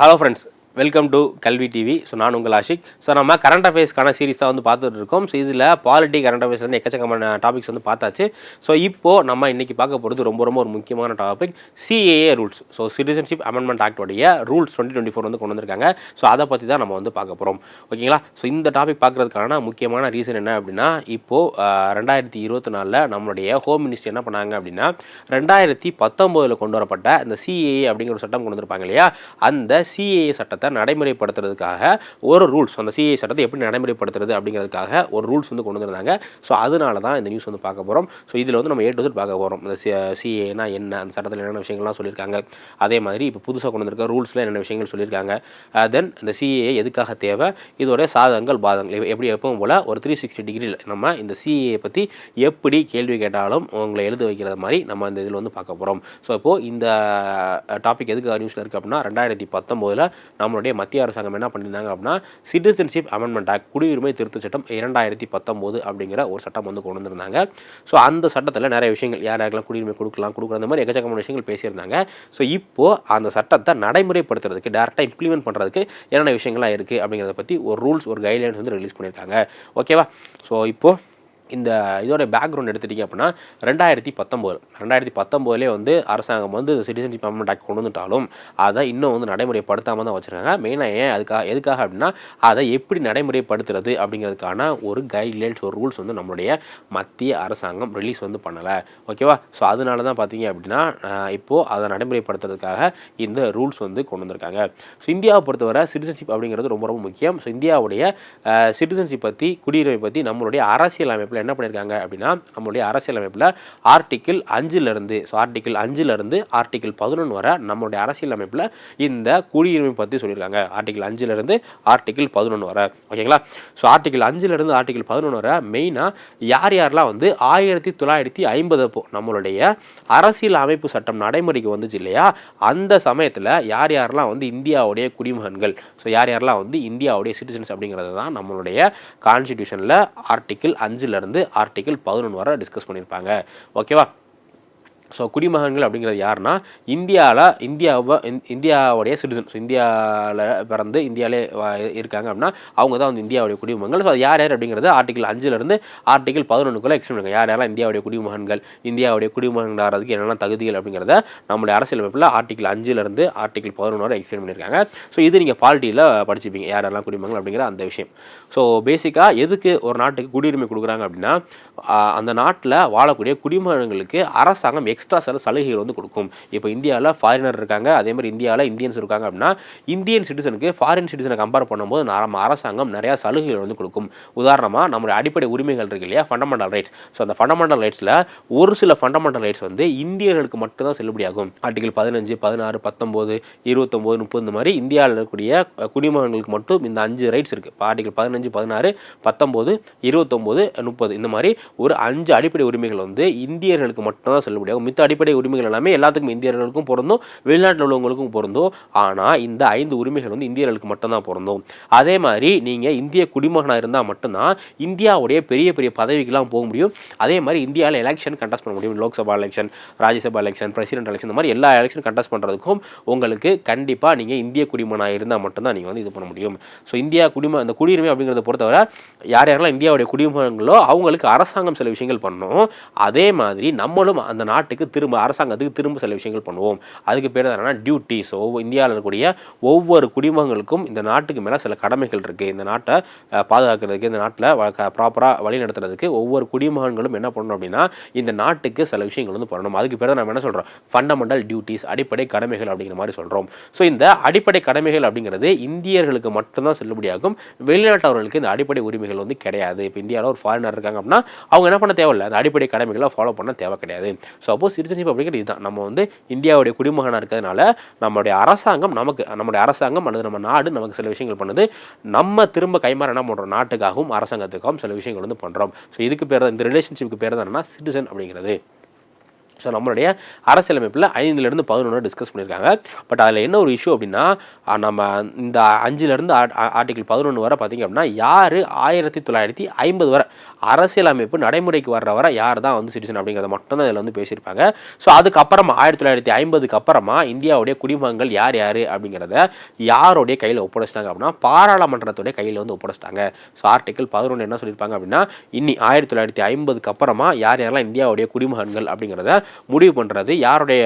Hello friends, welcome to Kalvi TV so நான் உங்கள் Ashiq. So நம்ம கரண்ட் அஃபேர்ஸ்க்கான சீரிஸாக தான் வந்து பார்த்துட்டு இருக்கோம். ஸோ இதில் பாலிட்டி கரண்ட் அஃபேர்ஸ் வந்து எக்கச்சக்கமான டாபிக்ஸ் வந்து பார்த்தாச்சு. ஸோ இப்போது நம்ம இன்றைக்கி பார்க்க போகிறது ரொம்ப ரொம்ப ஒரு முக்கியமான topic CAA rules so citizenship amendment ஆக்டோடைய rules twenty twenty four வந்து கொண்டு வந்திருக்காங்க. ஸோ அதை பற்றி தான் நம்ம வந்து பார்க்க போகிறோம் ஓகேங்களா ஸோ இந்த டாபிக் பார்க்குறதுக்கான முக்கியமான ரீசன் என்ன அப்படின்னா இப்போது ரெண்டாயிரத்தி இருபத்தி நாலில் நம்மளுடைய ஹோம் மினிஸ்டர் என்ன பண்ணாங்க அப்படின்னா ரெண்டாயிரத்தி பத்தொம்போதில் கொண்டு வரப்பட்ட இந்த சிஏஏ அப்படிங்கிற ஒரு சட்டம் கொண்டு வந்திருப்பாங்க இல்லையா? அந்த சிஏஏ சட்டத்தை நடைமுறைப்படுத்துறதுக்காக ஒரு ரூல்ஸ் அந்த சிஏ சட்டத்தை எப்படி நடைமுறைப்படுத்துறது அப்படிங்கிறதுக்காக ஒரு ரூல்ஸ் வந்து கொண்டு வந்திருந்தாங்க. ஸோ அதனால தான் இந்த நியூஸ் வந்து பார்க்க போகிறோம் ஸோ இதில் வந்து நம்ம ஏ டு பார்க்க போகிறோம் இந்த சிஏனா என்ன அந்த சட்டத்தில் என்னென்ன விஷயங்கள்லாம் சொல்லியிருக்காங்க. அதே மாதிரி இப்போ புதுசாக கொண்டு வந்திருக்க ரூல்ஸில் என்னென்ன விஷயங்கள் சொல்லியிருக்காங்க. தென் இந்த சிஏ எதுக்காக தேவை? இதோட சாதகங்கள் பாதங்கள் எப்படி எப்பவும் போல் ஒரு த்ரீ சிக்ஸ்டி டிகிரியில் நம்ம இந்த சிஏ பற்றி எப்படி கேள்வி கேட்டாலும் உங்களை எழுத வைக்கிறது மாதிரி நம்ம இந்த இதில் வந்து பார்க்க போகிறோம் ஸோ இப்போது இந்த டாபிக் எதுக்கு நியூஸில் இருக்குது அப்படின்னா ரெண்டாயிரத்தி பத்தொம்போதில் நம்மளுடைய மத்திய அரசாங்கம் என்ன பண்ணியிருந்தாங்க அப்படின்னா சிட்டிசன்ஷிப் அமெண்ட்மெண்ட் ஆக்ட் குடியுரிமை திருத்த சட்டம் இரண்டாயிரத்தி பத்தொம்போது அப்படிங்கிற ஒரு சட்டம் வந்து கொண்டு வந்திருந்தாங்க. ஸோ அந்த சட்டத்தில் நிறைய விஷயங்கள் யார் யாருக்கெல்லாம் குடியுரிமை கொடுக்கலாம் கொடுக்குற அந்த மாதிரி எக்கச்சக்கமான விஷயங்கள் பேசியிருந்தாங்க. ஸோ இப்போது அந்த சட்டத்தை நடைமுறைப்படுத்துறதுக்கு டேரெக்டாக இம்ப்ளிமெண்ட் பண்ணுறதுக்கு என்னென்ன விஷயங்கள்லாம் இருக்குது அப்படிங்கிறத பற்றி ஒரு ரூல்ஸ் ஒரு கைட்லைன்ஸ் வந்து ரிலீஸ் பண்ணியிருக்காங்க. ஓகேவா ஸோ இப்போது இந்த இதோட பேக்ரவுண்ட் எடுத்துட்டிங்க அப்படின்னா ரெண்டாயிரத்தி பத்தொம்போது. ரெண்டாயிரத்தி பத்தொம்போதுலேயே வந்து அரசாங்கம் வந்து சிட்டிசன்ஷிப் அமெண்ட் ஆக்ட் கொண்டு வந்துட்டாலும் அதை இன்னும் வந்து நடைமுறைப்படுத்தாமல் தான் வச்சுருக்காங்க. மெயினாக ஏன் அதுக்காக எதுக்காக அப்படின்னா அதை எப்படி நடைமுறைப்படுத்துறது அப்படிங்கிறதுக்கான ஒரு கைட்லைன்ஸ் ஒரு ரூல்ஸ் வந்து நம்மளுடைய மத்திய அரசாங்கம் ரிலீஸ் வந்து பண்ணலை. ஓகேவா ஸோ அதனால தான் பார்த்தீங்க அப்படின்னா இப்போது அதை நடைமுறைப்படுத்துறதுக்காக இந்த ரூல்ஸ் வந்து கொண்டு வந்திருக்காங்க. ஸோ இந்தியாவை பொறுத்தவரை சிட்டிசன்ஷிப் அப்படிங்கிறது ரொம்ப ரொம்ப முக்கியம். ஸோ இந்தியாவுடைய சிட்டிசன்ஷிப் பற்றி குடியுரிமை பற்றி நம்மளுடைய அரசியல் அமைப்பில் என்ன பண்ணியிருக்காங்க அப்படின்னா நம்மளுடைய அரசியல் அமைப்பில் ஆர்டிக்கிள் அஞ்சிலிருந்து ஸோ ஆர்டிக்கிள் அஞ்சிலிருந்து ஆர்டிக்கிள் பதினொன்று வரை நம்மளுடைய அரசியல் அமைப்பில் இந்த குடியுரிமை பற்றி சொல்லியிருக்காங்க. ஆர்டிக்கிள் அஞ்சிலிருந்து ஆர்டிக்கிள் பதினொன்று வரை. ஓகேங்களா? ஸோ ஆர்டிக்கிள் அஞ்சிலிருந்து ஆர்டிக்கிள் பதினொன்று வரை மெயினாக யார் யாரெல்லாம் வந்து ஆயிரத்தி தொள்ளாயிரத்தி ஐம்பது அப்போ நம்மளுடைய அரசியல் அமைப்பு சட்டம் நடைமுறைக்கு வந்துச்சு இல்லையா? அந்த சமயத்தில் யார் யாரெல்லாம் வந்து இந்தியாவுடைய குடிமகன்கள் ஸோ யார் யாரெல்லாம் வந்து இந்தியாவுடைய சிட்டிசன்ஸ் அப்படிங்கிறது தான் நம்மளுடைய கான்ஸ்டிடியூஷனில் ஆர்டிக்கிள் அஞ்சிலிருந்து ஆர்டிக்கிள் பதினொன்று வர டிஸ்கஸ் பண்ணியிருப்பாங்க. ஓகேவா ஸோ குடிமகன்கள் அப்படிங்கிறது யாருன்னா இந்தியாவில் இந்தியாவை இந்தியாவுடைய சிட்டிசன் ஸோ இந்தியாவில் பிறந்து இந்தியாவிலே இருக்காங்க அப்படின்னா அவங்க தான் வந்து இந்தியாவுடைய குடிமகன்கள். ஸோ அது யார் யார் அப்படிங்கிறது ஆர்டிகல் அஞ்சுலேருந்து ஆர்டிகல் பதினொன்றுக்குள்ளே எக்ஸ்பிளைன் பண்ணுங்க. யார் யாரெல்லாம் இந்தியாவுடைய குடிமகன்கள் இந்தியாவுடைய குடிமகன்கள் ஆகிறதுக்கு என்னென்ன தகுதிகள் அப்படிங்கிறத நம்மளுடைய அரசியலமைப்பில் ஆர்டிகல் அஞ்சுலேருந்து ஆர்டிகல் பதினொன்று வரை எக்ஸ்பிளைன் பண்ணியிருக்காங்க. ஸோ இது நீங்கள் பாலிட்டியில் படிச்சுப்பீங்க. யார் யாரெல்லாம் குடிமகன்கள் அப்படிங்கிற அந்த விஷயம். ஸோ பேசிக்காக எதுக்கு ஒரு நாட்டுக்கு குடியுரிமை கொடுக்குறாங்க அப்படின்னா அந்த நாட்டில் வாழக்கூடிய குடிமகன்களுக்கு அரசாங்கம் எக்ஸ்ட்ரா சில சலுகைகள் வந்து கொடுக்கும். இப்போ இந்தியாவில் ஃபாரினர் இருக்காங்க அதே மாதிரி இந்தியாவில் இந்தியன்ஸ் இருக்காங்க அப்படின்னா இந்தியன் சிட்டிசனுக்கு ஃபாரின் சிட்டிசனை கம்பேர் பண்ணும்போது நம்ம அரசாங்கம் நிறையா சலுகைகள் வந்து கொடுக்கும். உதாரணமாக நம்மளுடைய அடிப்படை உரிமைகள் இருக்கு இல்லையா? ஃபண்டமெண்டல் ரைட்ஸ் ஸோ அந்த ஃபண்டமெண்டல் ரைட்ஸில் ஒரு சில ஃபண்டமெண்டல் ரைட்ஸ் வந்து இந்தியர்களுக்கு மட்டும்தான் செல்லுபடியாகும் ஆர்டிகல் பதினஞ்சு பதினாறு பத்தொம்போது இருபத்தொம்போது முப்பது இந்த மாதிரி இந்தியாவில் இருக்கக்கூடிய குடிமகன்களுக்கு மட்டும் இந்த அஞ்சு ரைட்ஸ் இருக்குது இப்போ ஆர்டிகல் பதினஞ்சு பதினாறு பத்தொம்போது இருபத்தொம்போது முப்பது இந்த மாதிரி ஒரு அஞ்சு அடிப்படை உரிமைகள் வந்து இந்தியர்களுக்கு மட்டும்தான் செல்லுபடியாகும் மித்த அடிப்படை உரிமைகள் எல்லாமே எல்லாத்துக்கும் இந்தியர்களுக்கும் பொருந்தும் வெளிநாட்டில் உள்ளவங்களுக்கும் பொருந்தும். ஆனால் இந்த ஐந்து உரிமைகள் வந்து இந்தியர்களுக்கு மட்டும்தான் பொருந்தும். அதே மாதிரி நீங்கள் இந்திய குடிமகனாக இருந்தால் மட்டும்தான் இந்தியாவுடைய பெரிய பெரிய பதவிக்கெல்லாம் போக முடியும். அதே மாதிரி இந்தியாவில் எலெக்ஷன் கண்டஸ்ட் பண்ண முடியும். Lok Sabha election Rajya Sabha election president election இந்த மாதிரி எல்லா எலெக்ஷன் கண்டஸ்ட் பண்ணுறதுக்கும் உங்களுக்கு கண்டிப்பாக நீங்கள் இந்திய குடிமகனாக இருந்தால் மட்டும்தான் நீங்கள் வந்து இது பண்ண முடியும். ஸோ இந்தியா குடிம அந்த குடியுரிமை அப்படிங்கிறத பொறுத்தவரை யார் யாரெல்லாம் இந்தியாவுடைய குடிமகன்களோ அவங்களுக்கு அரசாங்கம் சில விஷயங்கள் பண்ணணும் அதே மாதிரி நம்மளும் அந்த நாட்டுக்கு திரும்ப அரசாங்கத்துக்கு திரும்ப சில விஷயங்கள் பண்ணுவோம். அதுக்கு பேர் என்னன்னா டியூட்டிஸ் ஒவ்வொரு இந்தியாவில் இருக்கக்கூடிய ஒவ்வொரு குடிமகங்களுக்கும் இந்த நாட்டுக்கு மேலே சில கடமைகள் இருக்குது இந்த நாட்டை பாதுகாக்கிறதுக்கு இந்த நாட்டில் ப்ராப்பராக வழி நடத்துறதுக்கு ஒவ்வொரு குடிமகன்களும் என்ன பண்ணணும் அப்படின்னா இந்த நாட்டுக்கு சில விஷயங்கள் வந்து பண்ணணும். அதுக்கு பேர் நம்ம என்ன சொல்கிறோம் ஃபண்டமெண்டல் டியூட்டிஸ் அடிப்படை கடமைகள் அப்படிங்கிற மாதிரி சொல்கிறோம் ஸோ இந்த அடிப்படை கடமைகள் அப்படிங்கிறது இந்தியர்களுக்கு மட்டும்தான் செல்லுபடியாகும். வெளிநாட்டவர்களுக்கு இந்த அடிப்படை உரிமைகள் வந்து கிடையாது. இப்போ இந்தியாவில் ஒரு ஃபாரினர் இருக்காங்க அப்படின்னா அவங்க என்ன பண்ண தேவையில்லை? அந்த அடிப்படை கடமைகளை ஃபாலோ பண்ண தேவை கிடையாது. ஸோ அப்போ சிட்டிசன்ஷிப் அப்படிங்கிறது இதுதான். நம்ம வந்து இந்தியாவுடைய குடிமகனாக இருக்கிறதுனால நம்மளுடைய அரசாங்கம் நமக்கு நம்மளுடைய அரசாங்கம் அல்லது நம்ம நாடு நமக்கு சில விஷயங்கள் பண்ணுது. நம்ம திரும்ப கைமாற என்ன பண்ணுறோம் நாட்டுக்காகவும் அரசாங்கத்துக்காகவும் சில விஷயங்கள் வந்து பண்ணுறோம் ஸோ இதுக்கு பேர் தான் இந்த ரிலேஷன்ஷிப்புக்கு பேர் தான் என்னன்னா சிட்டிசன் அப்படிங்கிறது. ஸோ நம்மளுடைய அரசியலமைப்பில் ஐந்துலேருந்து பதினொன்று டிஸ்கஸ் பண்ணியிருக்காங்க. பட் அதில் என்ன ஒரு இஷ்யூ அப்படின்னா நம்ம இந்த அஞ்சுலேருந்து ஆர்டிகிள் பதினொன்று வரை பார்த்தீங்க அப்படின்னா யார் ஆயிரத்தி தொள்ளாயிரத்தி ஐம்பது வரை அரசியலமைப்பு நடைமுறைக்கு வர்ற வரை யார் தான் வந்து சிட்டிசன் அப்படிங்கிறத மட்டும்தான் இதில் வந்து பேசியிருப்பாங்க. ஸோ அதுக்கப்புறமா ஆயிரத்தி தொள்ளாயிரத்தி ஐம்பதுக்கு அப்புறமா இந்தியாவுடைய குடிமகங்கள் யார் யார் அப்படிங்கிறத யாருடைய கையில் ஒப்படைச்சிட்டாங்க அப்படின்னா பாராளுமன்றத்துடைய கையில் வந்து ஒப்படைச்சிட்டாங்க. ஸோ ஆர்டிகிள் பதினொன்று என்ன சொல்லியிருப்பாங்க அப்படின்னா இன்னி ஆயிரத்தி தொள்ளாயிரத்தி ஐம்பதுக்கு அப்புறமா யார் யாரெல்லாம் இந்தியாவுடைய குடிமகன்கள் அப்படிங்கிறத முடிவு பண்ணுறது யாருடைய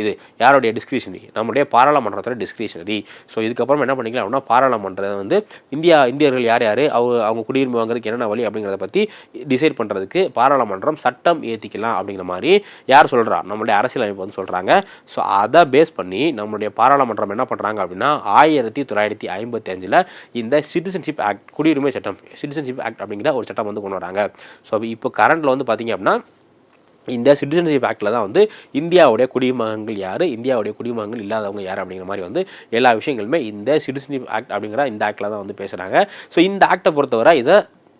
இது யாருடைய டிஸ்கிரிஷனரி நம்முடைய பாராளுமன்றத்தோட டிஸ்கிரிஷனரி ஸோ இதுக்கப்புறம் என்ன பண்ணிக்கலாம் அப்படின்னா பாராளுமன்றத்தை வந்து இந்தியா இந்தியர்கள் யார் யார்? அவங்க அவங்க குடியுரிமை வாங்குறதுக்கு என்னென்ன வழி அப்படிங்கிறத பற்றி டிசைட் பண்ணுறதுக்கு பாராளுமன்றம் சட்டம் ஏற்றிக்கலாம் அப்படிங்கிற மாதிரி யார் சொல்கிறா நம்மளுடைய அரசியலமைப்பு வந்து சொல்கிறாங்க ஸோ அதை பேஸ் பண்ணி நம்மளுடைய பாராளுமன்றம் என்ன பண்ணுறாங்க அப்படின்னா ஆயிரத்தி தொள்ளாயிரத்தி ஐம்பத்தி அஞ்சில் இந்த சிட்டிசன்ஷிப் ஆக்ட் குடியுரிமை சட்டம் சிட்டிசன்ஷிப் ஆக்ட் அப்படிங்கிற ஒரு சட்டம் வந்து கொண்டு வராங்க. ஸோ இப்போ கரண்ட்டில் வந்து பார்த்தீங்க அப்படின்னா இந்த சிட்டிசன்ஷிப் ஆக்டில் தான் வந்து இந்தியாவுடைய குடிமகன்கள் யார்? இந்தியாவுடைய குடிமகன்கள் இல்லாதவங்க யார் அப்படிங்கிற மாதிரி வந்து எல்லா விஷயங்களுமே இந்த சிட்டிசன்ஷிப் ஆக்ட் அப்படிங்கிற இந்த ஆக்டில் தான் வந்து பேசுகிறாங்க ஸோ இந்த ஆக்டை பொறுத்தவரை இதை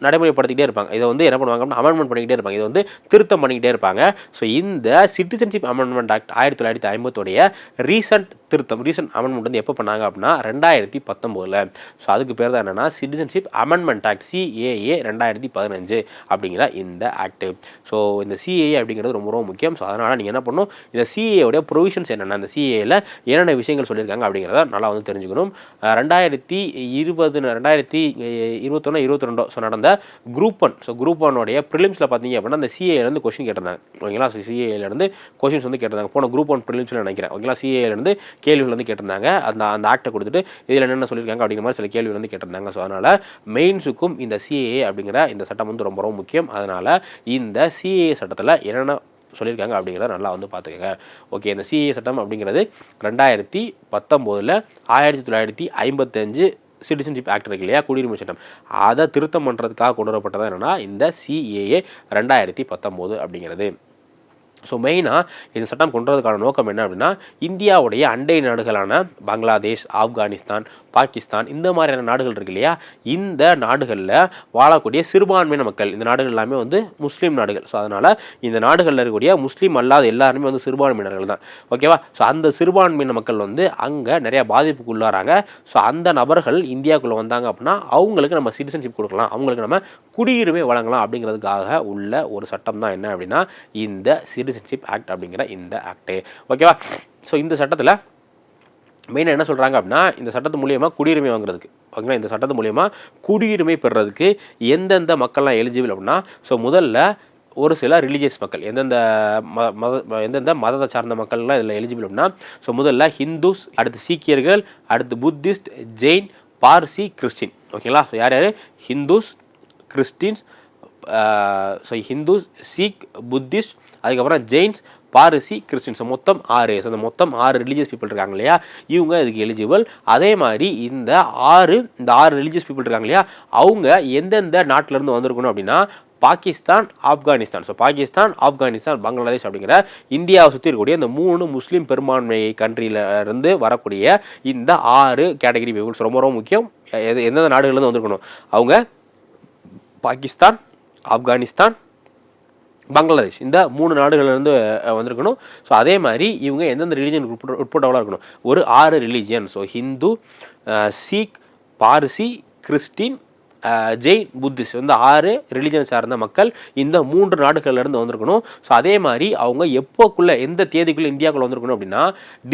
நடைமுறைப்படுத்திக்கிட்டே இருப்பாங்க. இதை வந்து என்ன பண்ணுவாங்க அப்படின்னா அமெண்ட்மெண்ட் பண்ணிக்கிட்டே இருப்பாங்க. இதை வந்து திருத்தம் பண்ணிக்கிட்டே இருப்பாங்க. ஸோ இந்த சிட்டிசன்ஷிப் அமெண்ட்மெண்ட் ஆக்ட் ஆயிரத்தி தொள்ளாயிரத்தி ஐம்பத்தோடைய ரீசன்ட் திருத்தம் ரீசன்ட் அமெண்ட்மெண்ட் வந்து எப்போ பண்ணாங்க அப்படின்னா ரெண்டாயிரத்தி பத்தொம்போதில். ஸோ அதுக்கு பேர் தான் என்னென்னா சிட்டிசன்ஷிப் அமெண்ட்மெண்ட் ஆக்ட் சிஏஏ ரெண்டாயிரத்தி பதினஞ்சு அப்படிங்கிற இந்த ஆக்ட் ஸோ இந்த சிஏஏ அப்படிங்கிறது ரொம்ப ரொம்ப முக்கியம். ஸோ அதனால் நீங்கள் என்ன பண்ணணும்? இந்த சிஏயோடைய ப்ரொவிஷன்ஸ் என்னென்ன? அந்த சிஏயில் என்னென்ன விஷயங்கள் சொல்லியிருக்காங்க அப்படிங்கிறத நல்லா வந்து தெரிஞ்சுக்கணும். ரெண்டாயிரத்தி இருபது ரெண்டாயிரத்தி இருபத்தொன்று இருபத்தி ரெண்டோ ஸோ நடந்த குரூப் ஒன் ஸோ குரூப் ஒன்னுடைய ப்ரிலிம்ஸில் பார்த்தீங்க அப்படின்னா அந்த சிஏலேருந்து கொஷின் கேட்டிருந்தாங்க. ஓகேங்களா? ஸோ சிஏலேருந்து கொஷின்ஸ் வந்து கேட்டிருந்தாங்க. போன குரூப் ஒன் ப்ரிலிம்ஸில் நினைக்கிறேன். ஓகேங்களா? சிஏலேருந்து கேள்விகள் வந்து கேட்டிருந்தாங்க. அந்த அந்த ஆக்டை கொடுத்துட்டு இதில் என்னென்ன சொல்லியிருக்காங்க அப்படிங்கிற மாதிரி சில கேள்விகள் வந்து கேட்டிருந்தாங்க. ஸோ அதனால் மெயின்ஸுக்கும் இந்த சிஏஏ அப்படிங்கிற இந்த சட்டம் வந்து ரொம்ப ரொம்ப முக்கியம். அதனால் இந்த சிஏஏ சட்டத்தில் என்னென்ன சொல்லியிருக்காங்க அப்படிங்கிறத நல்லா வந்து பார்த்துக்கோங்க. ஓகே இந்த சிஏ சட்டம் அப்படிங்கிறது ரெண்டாயிரத்தி பத்தொம்போதில் ஆயிரத்தி தொள்ளாயிரத்தி ஐம்பத்தஞ்சு சிட்டிசன்ஷிப் ஆக்ட் இருக்கு இல்லையா? குடியுரிமை சட்டம். அதை திருத்தம் பண்ணுறதுக்காக கொண்டு வரப்பட்டது என்னென்னா இந்த சிஏஏ ரெண்டாயிரத்தி பத்தொம்போது அப்படிங்கிறது. ஸோ மெயினாக இந்த சட்டம் கொண்டு வரதுக்கான நோக்கம் என்ன அப்படின்னா இந்தியாவுடைய அண்டை நாடுகளான பங்களாதேஷ் ஆப்கானிஸ்தான் பாகிஸ்தான் இந்த மாதிரியான நாடுகள் இருக்கு இல்லையா? இந்த நாடுகளில் வாழக்கூடிய சிறுபான்மையின மக்கள் இந்த நாடுகள் எல்லாமே வந்து முஸ்லீம் நாடுகள். ஸோ அதனால் இந்த நாடுகளில் இருக்கக்கூடிய முஸ்லீம் அல்லாத எல்லாருமே வந்து சிறுபான்மையினர்கள் தான். ஓகேவா ஸோ அந்த சிறுபான்மையின மக்கள் வந்து அங்கே நிறைய பாதிப்புக்கு உள்ளாராங்க ஸோ அந்த நபர்கள் இந்தியாவுக்குள்ளே வந்தாங்க அப்படின்னா அவங்களுக்கு நம்ம சிட்டிசன்ஷிப் கொடுக்கலாம். அவங்களுக்கு நம்ம குடியுரிமை வழங்கலாம் அப்படிங்கிறதுக்காக உள்ள ஒரு சட்டம் தான் என்ன அப்படின்னா இந்த சிறு சிட்டிசன்ஷிப் ஆக்ட் அப்படிங்கிற இந்த ஆக்டு ஓகேவா ஸோ இந்த சட்டத்தில் மெயினாக என்ன சொல்கிறாங்க அப்படின்னா இந்த சட்டத்து மூலியமாக குடியுரிமை வாங்குறதுக்கு. ஓகேங்களா இந்த சட்டத்து மூலியமாக குடியுரிமை பெறுறதுக்கு எந்தெந்த மக்கள்லாம் எலிஜிபிள் அப்படின்னா ஸோ முதல்ல ஒரு சில ரிலீஜியஸ் மக்கள் எந்தெந்த ம மத எந்தெந்த மதத்தை சார்ந்த மக்கள்லாம் இதில் எலிஜிபிள் அப்படின்னா ஸோ முதல்ல ஹிந்துஸ் அடுத்து சீக்கியர்கள் அடுத்து புத்திஸ்ட் ஜெயின் பார்சி கிறிஸ்டின். ஓகேங்களா ஸோ யார் யார்? Hindus Christians so Hindus Sikh Buddhist அதுக்கப்புறம் ஜெயின்ஸ் பாரசி கிறிஸ்டின்ஸ் மொத்தம் ஆறு. ஸோ இந்த மொத்தம் ஆறு ரிலீஜியஸ் பீப்புள் இருக்காங்க இல்லையா? இவங்க இதுக்கு எலிஜிபிள் அதே மாதிரி இந்த ஆறு இந்த ஆறு ரிலீஜியஸ் பீப்புள் இருக்காங்க இல்லையா? அவங்க எந்தெந்த நாட்டிலேருந்து வந்திருக்கணும் அப்படின்னா பாகிஸ்தான் ஆப்கானிஸ்தான். ஸோ பாகிஸ்தான் ஆப்கானிஸ்தான் பங்களாதேஷ் அப்படிங்கிற இந்தியாவை சுற்றி இருக்கக்கூடிய இந்த மூணு முஸ்லீம் பெரும்பான்மை கண்ட்ரியில இருந்து வரக்கூடிய இந்த ஆறு கேட்டகரி பீப்புள்ஸ் ரொம்ப ரொம்ப முக்கியம். எது எந்தெந்த நாடுகள்லேருந்து வந்திருக்கணும்? அவங்க பாகிஸ்தான் ஆப்கானிஸ்தான் பங்களாதேஷ். இந்த மூணு நாடுகள்லேருந்து வந்திருக்கணும். ஸோ அதே மாதிரி இவங்க எந்தெந்த ரிலீஜன் உட்பட உட்பட்டவளாக இருக்கணும்? ஒரு ஆறு religion so Hindu Sikh Parsi Christian Jain Buddhist வந்து ஆறு ரிலிஜன் சார்ந்த மக்கள் இந்த மூன்று நாடுகள்லேருந்து வந்திருக்கணும். ஸோ அதே மாதிரி அவங்க எப்போக்குள்ளே எந்த தேதிக்குள்ளே இந்தியாவுக்குள்ள வந்திருக்கணும் அப்படின்னா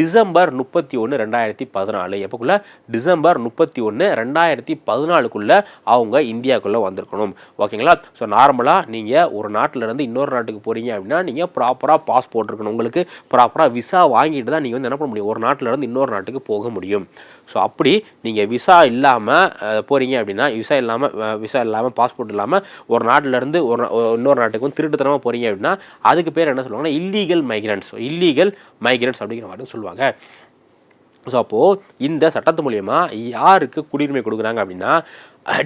டிசம்பர் முப்பத்தி ஒன்று ரெண்டாயிரத்தி பதினாலு. எப்போக்குள்ள? டிசம்பர் முப்பத்தி ஒன்று ரெண்டாயிரத்தி பதினாலுக்குள்ளே அவங்க இந்தியாவுக்குள்ளே வந்திருக்கணும். ஓகேங்களா? ஸோ நார்மலாக நீங்கள் ஒரு நாட்டிலேருந்து இன்னொரு நாட்டுக்கு போகிறீங்க அப்படின்னா நீங்கள் ப்ராப்பராக பாஸ்போர்ட் இருக்கணும். உங்களுக்கு ப்ராப்பராக விசா வாங்கிட்டு தான் நீங்கள் வந்து என்ன பண்ண முடியும்? ஒரு நாட்டிலேருந்து இன்னொரு நாட்டுக்கு போக முடியும். ஸோ அப்படி நீங்கள் விசா இல்லாமல் போகிறீங்க அப்படின்னா விசா இல்லாமல் விசா இல்லாமல் பாஸ்போர்ட் இல்லாமல் ஒரு நாட்டிலேருந்து ஒரு நா- இன்னொரு நாட்டுக்கு வந்து திருட்டுத்தனமாக போகிறீங்க அப்படின்னா அதுக்கு பேர் என்ன சொல்லுவாங்கன்னா இல்லீகல் மைக்ரன்ஸ் இல்லீகல் மைக்ரன்ஸ் அப்படிங்கிற மாதிரி சொல்லுவாங்க. ஸோ அப்போது இந்த சட்டத்து மூலயமா யாருக்கு குடியுரிமை கொடுக்குறாங்க அப்படின்னா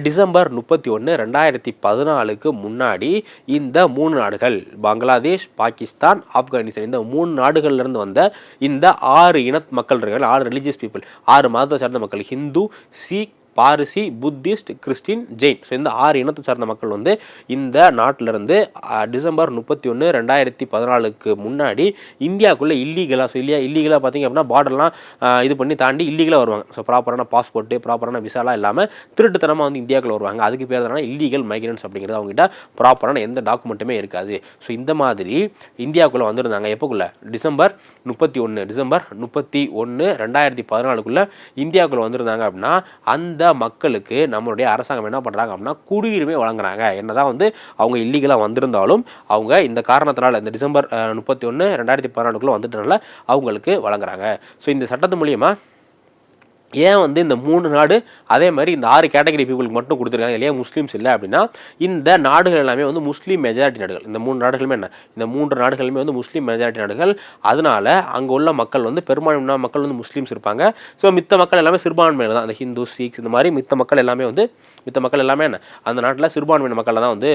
டிசம்பர் முப்பத்தி ஒன்று ரெண்டாயிரத்தி பதினாலுக்கு முன்னாடி இந்த மூணு நாடுகள் பங்களாதேஷ் பாகிஸ்தான் ஆப்கானிஸ்தான் இந்த மூணு நாடுகள்லேருந்து வந்த இந்த ஆறு இன மக்கள் இருக்காங்க ஆறு ரிலீஜியஸ் பீப்புள் ஆறு மதத்தை சார்ந்த மக்கள் Hindu Sikh Parsi Buddhist Christian Jain. So இந்த ஆறு இனத்தை சார்ந்த மக்கள் வந்து இந்த நாட்டிலிருந்து டிசம்பர் முப்பத்தி ஒன்று ரெண்டாயிரத்தி பதினாலுக்கு முன்னாடி இந்தியாவுக்குள்ளே இல்லீகலாக ஸோ இல்லையா இல்லீகலாக பார்த்தீங்க அப்படின்னா பார்டர்லாம் இது பண்ணி தாண்டி இல்லீகலாக வருவாங்க. ஸோ ப்ராப்பரான பாஸ்போர்ட்டு ப்ராப்பரான விசாலாம் இல்லாமல் திருட்டுத்தனமாக வந்து இந்தியாவுக்குள்ள வருவாங்க. அதுக்கு பேர் தானே இல்லீகல் மைக்ரன்ஸ் அப்படிங்கிறது. அவங்ககிட்ட ப்ராப்பரான எந்த டாக்குமெண்ட்டுமே இருக்காது. ஸோ இந்த மாதிரி இந்தியாவுக்குள்ளே வந்திருந்தாங்க. எப்போக்குள்ளே? டிசம்பர் முப்பத்தி ஒன்று டிசம்பர் முப்பத்தி ஒன்று ரெண்டாயிரத்தி பதினாலுக்குள்ளே இந்தியாவுக்குள்ளே வந்திருந்தாங்க அப்படின்னா அந்த மக்களுக்கு நம்மளுடைய அரசாங்கம் என்ன பண்ணுறாங்க அப்படின்னா குடியுரிமை வழங்குறாங்க. என்னதான் வந்து அவங்க இல்லீகலாக வந்திருந்தாலும் அவங்க இந்த காரணத்தினால இந்த டிசம்பர் முப்பத்தி ஒன்று ரெண்டாயிரத்தி பதினாலுக்குள்ளே வந்துட்டனால அவங்களுக்கு வழங்குறாங்க. ஸோ இந்த சட்டத்து மூலியமாக ஏன் வந்து இந்த மூணு நாடு அதே மாதிரி இந்த ஆறு கேட்டகரி பீப்புளுக்கு மட்டும் கொடுத்துருக்காங்க இல்லையா? முஸ்லீம்ஸ் இல்லை அப்படின்னா இந்த நாடுகள் எல்லாமே வந்து முஸ்லீம் மெஜாரிட்டி நாடுகள். இந்த மூணு நாடுகளுமே என்ன? இந்த மூன்று நாடுகளுமே வந்து முஸ்லீம் மெஜாரிட்டி நாடுகள். அதனால அங்கே உள்ள மக்கள் வந்து பெரும்பான்மையான மக்கள் வந்து முஸ்லீம்ஸ் இருப்பாங்க. ஸோ மித்த மக்கள் எல்லாமே சிறுபான்மையினர் தான். அந்த ஹிந்து சீக்ஸ் இந்த மாதிரி மித்த மக்கள் எல்லாமே வந்து மித்த மக்கள் எல்லாமே என்ன? அந்த நாட்டில் சிறுபான்மையின மக்கள் தான் வந்து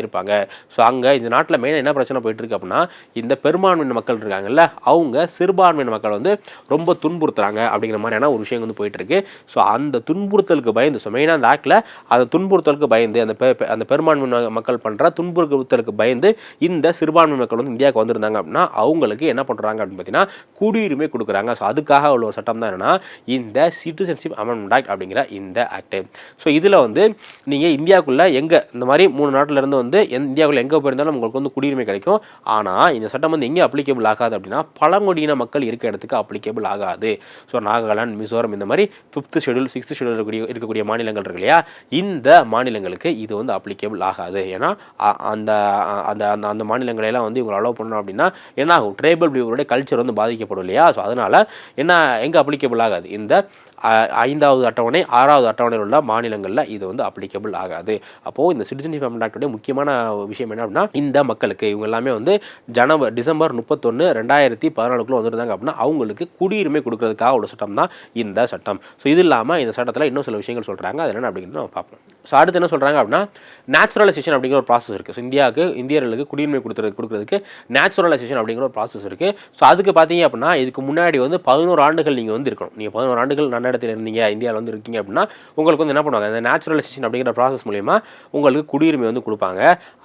இருப்பாங்க. ஸோ அங்கே இந்த நாட்டில் மெயினாக என்ன பிரச்சனை போயிட்டுருக்கு அப்படின்னா இந்த பெரும்பான்மையின மக்கள் இருக்காங்கல்ல அவங்க சிறுபான்மையின மக்கள் வந்து ரொம்ப துன்புறுத்துறாங்க அப்படிங்கிற மாதிரியான ஒரு விஷயம் வந்து போயிட்டு இருக்கு ஸோ அந்த துன்புறுத்தலுக்கு பயந்து ஸோ மெயினாக அந்த ஆக்டில் அந்த துன்புறுத்தலுக்கு பயந்து அந்த பெ- அந்த பெரும்பான்மை மக்கள் பண்ணுற துன்புறுத்தலுக்கு பயந்து இந்த சிறுபான்மை மக்கள் வந்து இந்தியாவுக்கு வந்திருந்தாங்க அப்படின்னா அவங்களுக்கு என்ன பண்ணுறாங்க அப்படின்னு பார்த்தீங்கன்னா குடியுரிமை கொடுக்குறாங்க. ஸோ அதுக்காக உள்ள ஒரு சட்டம் தான் என்னென்னா இந்த சிட்டிசன்ஷிப் அமெண்ட்மெண்ட் ஆக்ட் அப்படிங்கிற இந்த ஆக்ட் ஸோ இதில் வந்து நீங்கள் இந்தியாவுக்குள்ளே எங்கே இந்த மாதிரி மூணு நாட்டிலேருந்து வந்து எந்த இந்தியாவுக்குள்ள எங்கே போயிருந்தாலும் உங்களுக்கு வந்து குடியுரிமை கிடைக்கும். ஆனால் இந்த சட்டம் வந்து எங்கே அப்ளிகேபிள் ஆகாது அப்படின்னா பழங்குடியின மக்கள் இருக்க இடத்துக்கு அப்ளிகேபிள் ஆகாது. ஸோ நாகாலாந்து மிசோரம் இந்த மாதிரி ஃபிஃப்த்து ஷெடியூல் சிக்ஸ்த் ஷெடியூல் இருக்கக்கூடிய இருக்கக்கூடிய மாநிலங்கள் இருக்கு இல்லையா? இந்த மாநிலங்களுக்கு இது வந்து அப்ளிகேபிள் ஆகாது. ஏன்னா அந்த அந்த அந்த அந்த மாநிலங்களெல்லாம் வந்து இவங்களை அலோவ் பண்ணணும் அப்படின்னா என்ன ஆகும் ட்ரைபல் பீப்புளுடைய கல்ச்சர் வந்து பாதிக்கப்படும் இல்லையா? ஸோ அதனால் என்ன எங்கே அப்ளிகேபிள் ஆகாது? இந்த ஐந்தாவது அட்டவணை ஆறாவது அட்டவணையில் உள்ள மாநிலங்களில் இது வந்து அப்ளிகேபிள் ஆகாது. அப்போது இந்த சிட்டிசன்ஷிப் அமெண்ட் ஆக்டுடைய முக்கியமான விஷயம் என்ன அப்படின்னா இந்த மக்களுக்கு இவங்க எல்லாமே வந்து ஜனவரி டிசம்பர் முப்பத்தொன்று ரெண்டாயிரத்தி பதினாலுக்குள்ளே வந்துருந்தாங்க அப்படின்னா அவங்களுக்கு குடியுரிமை கொடுக்கறதுக்காக உள்ள சட்டம் தான் இந்த சட்டம். ஸோ இது இல்லாமல் இந்த சட்டத்தில் இன்னும் சில விஷயங்கள் சொல்கிறாங்க அது என்ன அப்படிங்கிறது நம்ம பார்ப்போம். ஸோ அடுத்து என்ன சொல்கிறாங்க அப்படின்னா நேச்சுரலைசேஷன் அப்படிங்கிற ஒரு ப்ராசஸ் இருக்குது ஸோ இந்தியாவுக்கு இந்தியர்களுக்கு குடியுரிமை கொடுத்துறது கொடுக்குறதுக்கு நேச்சுரலைசேஷன் அப்படிங்கிற ஒரு ப்ராசஸ் இருக்குது ஸோ அதுக்கு பார்த்தீங்க அப்படின்னா இதுக்கு முன்னாடி வந்து பதினோரு ஆண்டுகள் நீங்கள் வந்து இருக்கணும். நீங்கள் பதினோரு ஆண்டுகள் நல்ல இடத்துல இருந்தீங்க இந்தியாவில் வந்து இருக்கீங்க அப்படின்னா உங்களுக்கு வந்து என்ன பண்ணுவாங்க? இந்த நேச்சுரலைசேஷன் அப்படிங்கிற ப்ராசஸ் மூலிமா உங்களுக்கு குடியுரிமை வந்து கொடுப்பாங்க.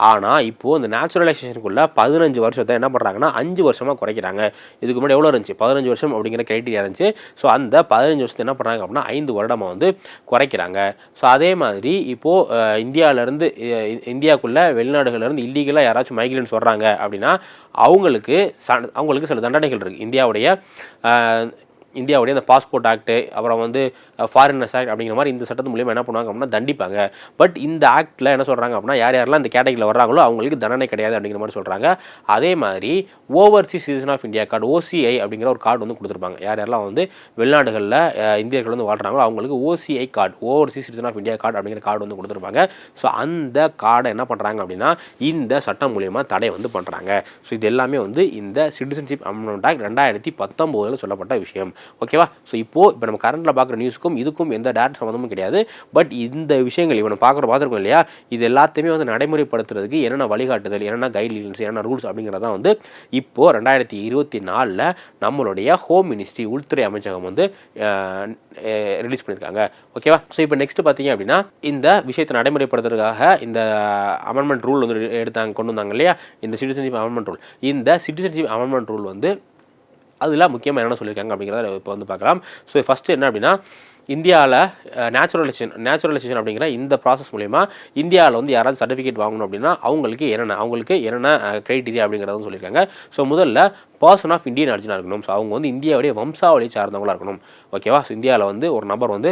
ஆனால் இப்போது இந்த நேச்சுரலைசேஷனுக்குள்ளே பதினஞ்சு வருஷத்தை என்ன பண்ணுறாங்கன்னா அஞ்சு வருஷமாக குறைக்கிறாங்க. இதுக்கு முன்னாடி எவ்வளோ இருந்துச்சு? பதினஞ்சு வருஷம் அப்படிங்கிற கிரைட்டீரியா இருந்துச்சு. ஸோ அந்த பதினஞ்சு வருஷத்தை என்ன பண்ணுறாங்க அப்படின்னா ஐந்து வருடமாக வந்து குறைக்கிறாங்க. ஸோ அதே மாதிரி இப்போது இந்தியாவிலேருந்து இந்தியாவுக்குள்ளே வெளிநாடுகள்லேருந்து இல்லீகலாக யாராச்சும் மைக்ரேன்ஸ் வர்றாங்க அப்படின்னா அவங்களுக்கு ச- அவங்களுக்கு சில தண்டனைகள் இருக்குது இந்தியாவுடைய இந்தியாவுடைய அந்த பாஸ்போர்ட் ஆக்ட்டு அப்புறம் வந்து ஃபாரினர்ஸ் ஆக்ட் அப்படிங்கிற மாதிரி இந்த சட்டத்து மூலியமாக என்ன பண்ணுவாங்க அப்படின்னா தண்டிப்பாங்க. பட் இந்த ஆக்டில் என்ன சொல்கிறாங்க அப்படின்னா யார் யாரெல்லாம் இந்த கேட்டகரியில் வர்றாங்களோ அவங்களுக்கு தண்டனை கிடையாது அப்படிங்கிற மாதிரி சொல்கிறாங்க அதே மாதிரி overseas citizen of India card OCI அப்படிங்கிற ஒரு கார்டு வந்து கொடுத்துருப்பாங்க. யார் யாரெல்லாம் வந்து வெளிநாடுகளில் இந்தியர்கள் வந்து வாழ்கிறாங்களோ அவங்களுக்கு OCI card overseas citizen of India card அப்படிங்கிற கார்டு வந்து கொடுத்துருப்பாங்க. ஸோ அந்த கார்டை என்ன பண்ணுறாங்க அப்படின்னா இந்த சட்டம் மூலியமாக தடை வந்து பண்ணுறாங்க ஸோ இது எல்லாமே வந்து இந்த சிட்டிசன்ஷிப் அமெண்ட்மெண்ட் ஆக்ட் ரெண்டாயிரத்தி பத்தொம்போதில் சொல்லப்பட்ட விஷயம். ஓகேவா? ஸோ இப்போது இப்போ நம்ம கரண்ட்டில் பார்க்குற நியூஸ்க்கும் இதுக்கும் எந்த டேரக்ட் சம்மந்தமும் கிடையாது. பட் இந்த விஷயங்கள் இவனை பார்க்குற பார்த்துருக்கோம் இல்லையா? இது எல்லாத்தையுமே வந்து நடைமுறைப்படுத்துறதுக்கு என்னென்ன வழிகாட்டுதல் என்னென்ன கைட்லைன்ஸ் என்னென்ன ரூல்ஸ் அப்படிங்கிறதான் வந்து இப்போது ரெண்டாயிரத்தி இருபத்தி நாலில் நம்மளுடைய ஹோம் மினிஸ்ட்ரி உள்துறை அமைச்சகம் வந்து ரிலீஸ் பண்ணியிருக்காங்க ஓகேவா? ஸோ இப்போ நெக்ஸ்ட் பார்த்தீங்க அப்படின்னா இந்த விஷயத்தை நடைமுறைப்படுத்துறதுக்காக இந்த அமெண்ட்மெண்ட் ரூல் வந்து எடுத்தாங்க கொண்டு வந்தாங்க இல்லையா? இந்த சிட்டிசன்ஷிப் அமெண்ட்மெண்ட் ரூல் இந்த சிட்டிசன்ஷிப் அமெண்ட்மெண்ட் ரூல் வந்து அதில் முக்கியமாக என்னென்ன சொல்லியிருக்காங்க அப்படிங்கிறத இப்போ வந்து பார்க்கலாம். ஸோ ஃபஸ்ட்டு என்ன அப்படின்னா இந்தியாவில் நேச்சுரலைசேஷன் நேச்சுரலைசேஷன் அப்படிங்கிற இந்த ப்ராசஸ் மூலயமா இந்தியாவில் வந்து யாராவது சர்டிஃபிகேட் வாங்கணும் அப்படின்னா அவங்களுக்கு என்னென்ன அவங்களுக்கு என்னென்ன க்ரைட்டீரியா அப்படிங்கிறதும் சொல்லியிருக்காங்க. ஸோ முதல்ல பர்சன் ஆஃப் இந்தியன் ஆரிஜினாக இருக்கணும். ஸோ அவங்க வந்து இந்தியாவுடைய வம்சாவளியை சார்ந்தவங்களாக இருக்கணும். ஓகேவா ஸோ இந்தியாவில் வந்து ஒரு நபர் வந்து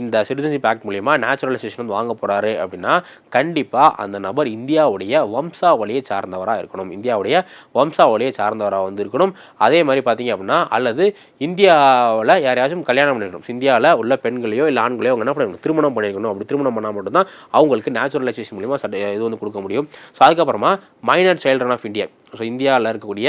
இந்த சிட்டிசன்ஷிப் ஆக்ட் மூலிமா நேச்சுரலைசேஷன் வந்து வாங்க போகிறாரு அப்படின்னா கண்டிப்பாக அந்த நபர் இந்தியாவுடைய வம்சாவளியை சார்ந்தவராக இருக்கணும். இந்தியாவுடைய வம்சாவளியை சார்ந்தவராக வந்து இருக்கணும். அதே மாதிரி பார்த்தீங்க அப்படின்னா அல்லது இந்தியாவில் யாரையாச்சும் கல்யாணம் பண்ணிருக்கணும். இந்தியாவில் உள்ள பெண்களையோ இல்லை ஆண்களையோ அவங்க என்ன பண்ணணும் திருமணம் பண்ணிக்கணும் அப்படி திருமணம் பண்ணால் மட்டும்தான் அவங்களுக்கு நேச்சுரலைசேஷன் மூலிமா சட்ட இது வந்து கொடுக்க முடியும். ஸோ அதுக்கப்புறமா minor children of India so இந்தியாவில் இருக்கக்கூடிய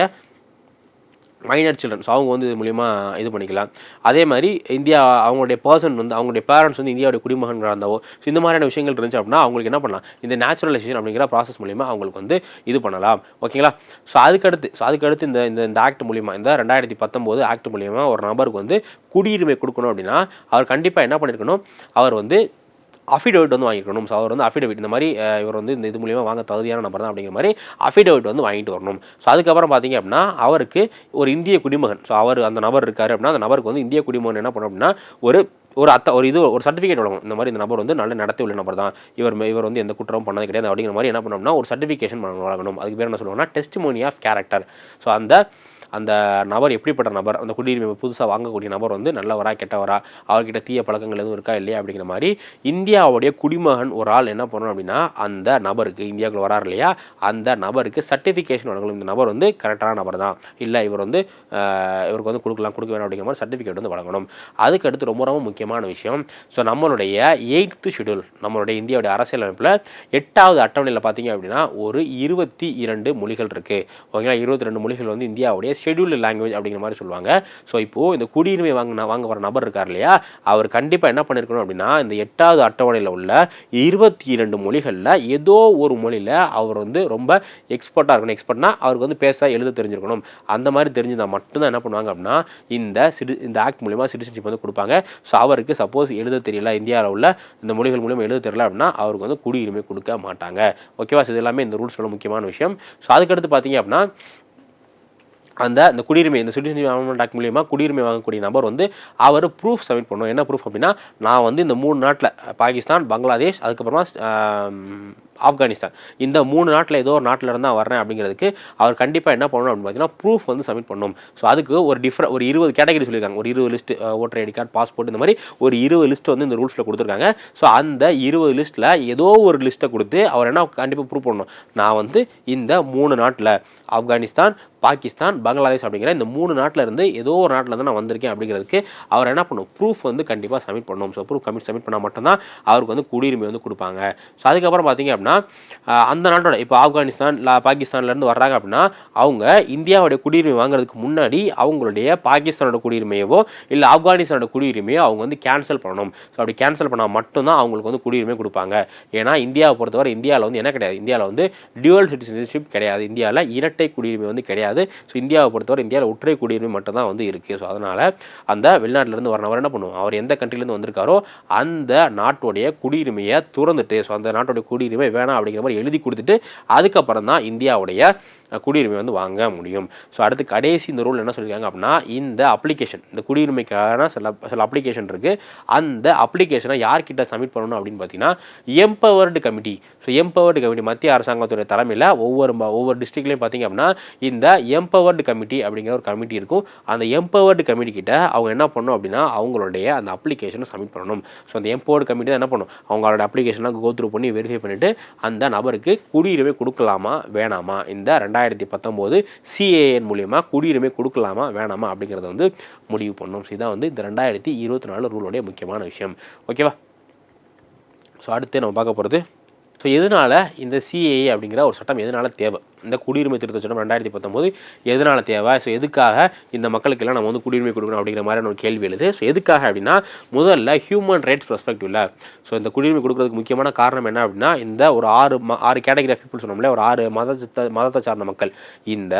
மைனர் சில்ட்ரன் ஸோ அவங்க வந்து இது மூலிமா இது பண்ணிக்கலாம். அதே மாதிரி இந்தியா அவங்களுடைய பர்சன் வந்து அவங்களுடைய பேரண்ட்ஸ் வந்து இந்தியாவுடைய குடிமகன்களாக இருந்தாவோ ஸோ இந்த மாதிரியான விஷயங்கள் இருந்துச்சு அப்படின்னா அவங்களுக்கு என்ன பண்ணலாம்? இந்த நேச்சுரலைசேஷன் அப்படிங்கிற ப்ராசஸ் மூலிமா அவங்களுக்கு வந்து இது பண்ணலாம். ஓகேங்களா ஸோ அதுக்கடுத்து ஸோ அதுக்கடுத்து இந்த இந்த இந்த ஆக்ட் மூலிமா இந்த ரெண்டாயிரத்தி பத்தொம்போது ஆக்ட் மூலிமா ஒரு நபருக்கு வந்து குடியுரிமை கொடுக்கணும் அப்படின்னா அவர் கண்டிப்பாக என்ன பண்ணியிருக்கணும் அவர் வந்து அஃபிடவிட் வந்து வாங்கிக்கணும் ஸோ அவர் வந்து அஃபிடவிட் இந்த மாதிரி இவர் வந்து இந்த இது மூலியமாக வாங்க தகுதியான நபர் தான் அப்படிங்கிற மாதிரி அஃபிடவிட் வந்து வாங்கிட்டு வரணும். ஸோ அதுக்கப்புறம் பார்த்தீங்க அப்படின்னா அவருக்கு ஒரு இந்திய குடிமகன். ஸோ அவர் அந்த நபர் இருக்கார் அப்படின்னா அந்த நபருக்கு வந்து இந்திய குடிமகன் என்ன பண்ணணும் அப்படின்னா ஒரு ஒரு அத்த ஒரு இது ஒரு சர்டிஃபிகேட் வழங்கும் இந்த மாதிரி இந்த நபர் வந்து நல்ல நடத்தி உள்ள நபர் தான். இவர் இவர் வந்து எந்த குற்றமும் பண்ணது கிடையாது அப்படிங்கிற மாதிரி என்ன பண்ணணும்னா ஒரு சர்டிஃபிகேஷன் வழங்கணும். அதுக்கு பேர் என்ன சொல்லுவாங்கன்னா டெஸ்டிமோனி ஆஃப் கேரக்டர் ஸோ அந்த அந்த நபர் எப்படிப்பட்ட நபர் அந்த குடியுரிமை புதுசாக வாங்கக்கூடிய நபர் வந்து நல்லவரா கெட்டவரா அவர்கிட்ட தீய பழக்கங்கள் எதுவும் இருக்கா இல்லையா அப்படிங்கிற மாதிரி இந்தியாவுடைய குடிமகன் ஒரு ஆள் என்ன பண்ணணும் அப்படின்னா அந்த நபருக்கு இந்தியாவுக்குள்ள வராரு இல்லையா அந்த நபருக்கு சர்டிஃபிகேஷன் வழங்கணும். இந்த நபர் வந்து கரெக்டான நபர் தான். இல்லை இவர் வந்து இவருக்கு வந்து கொடுக்கலாம் கொடுக்க வேணும் அப்படிங்கிற மாதிரி சர்டிஃபிகேட் வந்து வழங்கணும். அதுக்கு அடுத்து ரொம்ப ரொம்ப முக்கியமான விஷயம் ஸோ நம்மளுடைய எயித்து ஷெடியூல் நம்மளுடைய இந்தியாவுடைய அரசியலமைப்பில் எட்டாவது அட்டவணையில் பார்த்தீங்க அப்படின்னா ஒரு இருபத்தி இரண்டு மொழிகள் இருக்குது ஓகேங்களா இருபத்தி ரெண்டு மொழிகள் வந்து இந்தியாவுடைய ஷெடியூல்டு லாங்குவேஜ் அப்படிங்கிற மாதிரி சொல்லுவாங்க. ஸோ இப்போது இந்த குடியுரிமை வாங்கின வாங்க வர நபர் இருக்கார் இல்லையா? அவர் கண்டிப்பாக என்ன பண்ணியிருக்கணும் அப்படின்னா இந்த எட்டாவது அட்டவணையில் உள்ள இருபத்தி இரண்டு மொழிகளில் ஏதோ ஒரு மொழியில் அவர் வந்து ரொம்ப எக்ஸ்பர்ட்டாக இருக்கணும். எக்ஸ்பர்ட்னா அவருக்கு வந்து பேச எழுத தெரிஞ்சிருக்கணும். அந்த மாதிரி தெரிஞ்சிருந்தால் மட்டும்தான் என்ன பண்ணுவாங்க அப்படின்னா இந்த சிடி இந்த ஆக்ட் மூலிமா சிட்டிசன்ஷிப் வந்து கொடுப்பாங்க. ஸோ அவருக்கு சப்போஸ் எழுத தெரியல இந்தியாவில் உள்ள இந்த மொழிகள் மூலிமா எழுத தெரியல அப்படின்னா அவருக்கு வந்து குடியுரிமை கொடுக்க மாட்டாங்க. ஓகேவா ஸோ இது எல்லாமே இந்த ரூல்ஸோட முக்கியமான விஷயம். ஸோ அதுக்கடுத்து பார்த்தீங்க அப்படின்னா அந்த இந்த குடியுரிமை இந்த சிட்டிசன்ஷிப் அமெண்ட்மெண்ட் ஆக்ட் மூலியமாக குடியுரிமை வாங்கக்கூடிய நபர் வந்து அவர் ப்ரூஃப் சப்மிட் பண்ணணும் என்ன ப்ரூஃப் அப்படின்னா நான் வந்து இந்த மூணு நாட்டில் பாகிஸ்தான் பங்களாதேஷ் அதுக்கப்புறமா ஆப்கானிஸ்தான். இந்த மூணு நாட்டில் ஏதோ ஒரு நாட்டில் இருந்தால் வரேன் அப்படிங்கிறதுக்கு அவர் கண்டிப்பாக என்ன பண்ணணும் அப்படின்னு பார்த்தீங்கன்னா ப்ரூஃப் வந்து சப்மிட் பண்ணணும். ஸோ அதுக்கு ஒரு டிஃப்ரெண்ட் ஒரு இருபது கேட்டகரி சொல்லியிருக்காங்க. ஒரு இருபது list voter ID card passport இந்த மாதிரி ஒரு இருபது லிஸ்ட் வந்து இந்த ரூல்ஸில் கொடுத்துருக்காங்க. ஸோ அந்த இருபது லிஸ்ட்டில் ஏதோ ஒரு லிஸ்ட்டை கொடுத்து அவர் என்ன கண்டிப்பாக ப்ரூவ் பண்ணணும். நான் வந்து இந்த மூணு நாட்டில் ஆப்கானிஸ்தான் பாகிஸ்தான் பங்களாதேஷ் அப்படிங்கிற இந்த மூணு நாட்டில் இருந்து ஏதோ ஒரு நாட்டில் இருந்து நான் வந்திருக்கேன் அப்படிங்கிறதுக்கு அவர் என்ன பண்ணும் ப்ரூஃப் வந்து கண்டிப்பாக சப்மிட் பண்ணணும். ஸோ ப்ரூஃப் கமிட் சப்மிட் பண்ணால் மட்டும்தான் அவருக்கு வந்து குடியுரிமை வந்து கொடுப்பாங்க. ஸோ அதுக்கப்புறம் பார்த்தீங்க அப்படின்னா அப்படின்னா அந்த நாட்டோட இப்போ ஆப்கானிஸ்தான் லா பாகிஸ்தான்லேருந்து வர்றாங்க அப்படின்னா அவங்க இந்தியாவுடைய குடியுரிமை வாங்குறதுக்கு முன்னாடி அவங்களுடைய பாகிஸ்தானோட குடியுரிமையவோ இல்லை ஆப்கானிஸ்தானோட குடியுரிமையோ அவங்க வந்து கேன்சல் பண்ணணும். ஸோ அப்படி கேன்சல் பண்ணால் மட்டும்தான் அவங்களுக்கு வந்து குடியுரிமை கொடுப்பாங்க. ஏன்னா இந்தியாவை பொறுத்தவரை இந்தியாவில் வந்து என்ன கிடையாது. இந்தியாவில் வந்து டியூவல் சிட்டிசன்ஷிப் கிடையாது. இந்தியாவில் இரட்டை குடியுரிமை வந்து கிடையாது. ஸோ இந்தியாவை பொறுத்தவரை இந்தியாவில் ஒற்றை குடியுரிமை மட்டும் தான் வந்து இருக்குது ஸோ அதனால் அந்த வெளிநாட்டிலேருந்து வர என்ன பண்ணுவோம் அவர் எந்த கண்ட்ரிலேருந்து வந்திருக்காரோ அந்த நாட்டுடைய குடியுரிமையை துறந்துட்டு ஸோ அந்த நாட்டுடைய குடியுரிமை வேணாம் அப்படிங்கிற மாதிரி எழுதி கொடுத்துட்டு அதுக்கப்புறம் தான் இந்தியாவுடைய குடியுரிமை வந்து வாங்க முடியும். ஸோ அடுத்து கடைசி இந்த ரூல் என்ன சொல்லியிருக்காங்க அப்படின்னா இந்த அப்ளிகேஷன் இந்த குடியுரிமைக்கான சில சில அப்ளிகேஷன் இருக்குது அந்த அப்ளிகேஷனை யார்கிட்ட சப்மிட் பண்ணணும் அப்படின்னு பார்த்தீங்கன்னா empowered committee so empowered committee மத்திய அரசாங்கத்துடைய தலைமையில் ஒவ்வொரு ஒவ்வொரு டிஸ்ட்ரிக்ட்லேயும் பார்த்தீங்க அப்படின்னா இந்த எம்பவர்டு கமிட்டி அப்படிங்கிற ஒரு கமிட்டி இருக்கும். அந்த எம்பவர்டு கமிட்டி கிட்ட அவங்க என்ன பண்ணணும் அப்படின்னா அவங்களுடைய அந்த அப்ளிகேஷனை சப்மிட் பண்ணணும். ஸோ அந்த எம்பவர்டு கமிட்டி தான் என்ன பண்ணும் அவங்களோட அப்ளிகேஷனை கோத்ரூ பண்ணி வெரிஃபை பண்ணிவிட்டு அந்த நபருக்கு குடியுரிமை கொடுக்கலாமா வேணாமா? இந்த ரெண்டாயிரத்தி ரெண்டாயிரத்தி பத்தொம்போது சிஏஎன் மூலியமாக குடியுரிமை கொடுக்கலாமா வேணாமா அப்படிங்கிறத வந்து முடிவு பண்ணணும் ஸோ இதான் வந்து இந்த ரெண்டாயிரத்தி இருபத்தி நாலு ரூலோடைய முக்கியமான விஷயம். ஓகேவா? ஸோ அடுத்து நம்ம பார்க்க போகிறது ஸோ எதனால் இந்த சிஏஏ அப்படிங்கிற ஒரு சட்டம் எதனால் தேவை? இந்த குடியுரிமை திருத்த சட்டம் ரெண்டாயிரத்தி பத்தொம்போது எதனால் தேவை? ஸோ எதுக்காக இந்த மக்களுக்கெல்லாம் நம்ம வந்து குடியுரிமை கொடுக்கணும் அப்படிங்கிற மாதிரியான ஒரு கேள்வி எழுது. ஸோ எதுக்காக அப்படின்னா முதல்ல ஹியூமன் ரைட்ஸ் பெர்ஸ்பெக்டிவ்ல ஸோ இந்த குடியுரிமை கொடுக்கறதுக்கு முக்கியமான காரணம் என்ன அப்படின்னா இந்த ஒரு ஆறு ஆறு கேட்டகரி ஆஃப் பீப்புள் சொன்னோம்ல ஒரு ஆறு மதத்தை மதத்தை சார்ந்த மக்கள். இந்த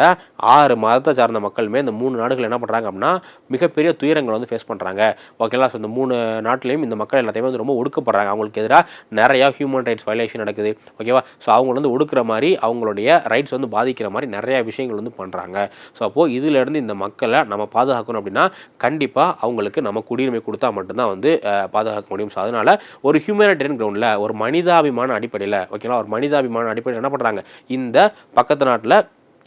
ஆறு மதத்தை சார்ந்த மக்களுமே இந்த மூணு நாடுகள் என்ன பண்ணுறாங்க அப்படின்னா மிகப்பெரிய துயரங்களை வந்து ஃபேஸ் பண்ணுறாங்க ஓகேங்களா ஸோ இந்த மூணு நாட்டிலையும் இந்த மக்கள் எல்லாத்தையுமே வந்து ரொம்ப ஒடுக்கப்படுறாங்க. அவங்களுக்கு எதிராக நிறையா ஹியூமன் ரைட்ஸ் வயலேஷன் நடக்குது. ஓகேவா ஸோ அவங்க வந்து ஒடுக்குற மாதிரி அவங்களுடைய ரைட்ஸ் வந்து பாதிக்கிற மாதிரி நிறைய விஷயங்கள் வந்து பண்ணுறாங்க ஸோ அப்போது இதிலேருந்து இந்த மக்களை நம்ம பாதுகாக்கணும் அப்படின்னா கண்டிப்பாக அவங்களுக்கு நம்ம குடியுரிமை கொடுத்தா மட்டும்தான் வந்து பாதுகாக்க முடியும். ஸோ அதனால் ஒரு ஹியூமனிடேரியன் கிரவுண்டில் ஒரு மனிதாபிமான அடிப்படையில் ஓகேங்களா ஒரு மனிதாபிமான அடிப்படையில் என்ன பண்ணுறாங்க இந்த பக்கத்து நாட்டில்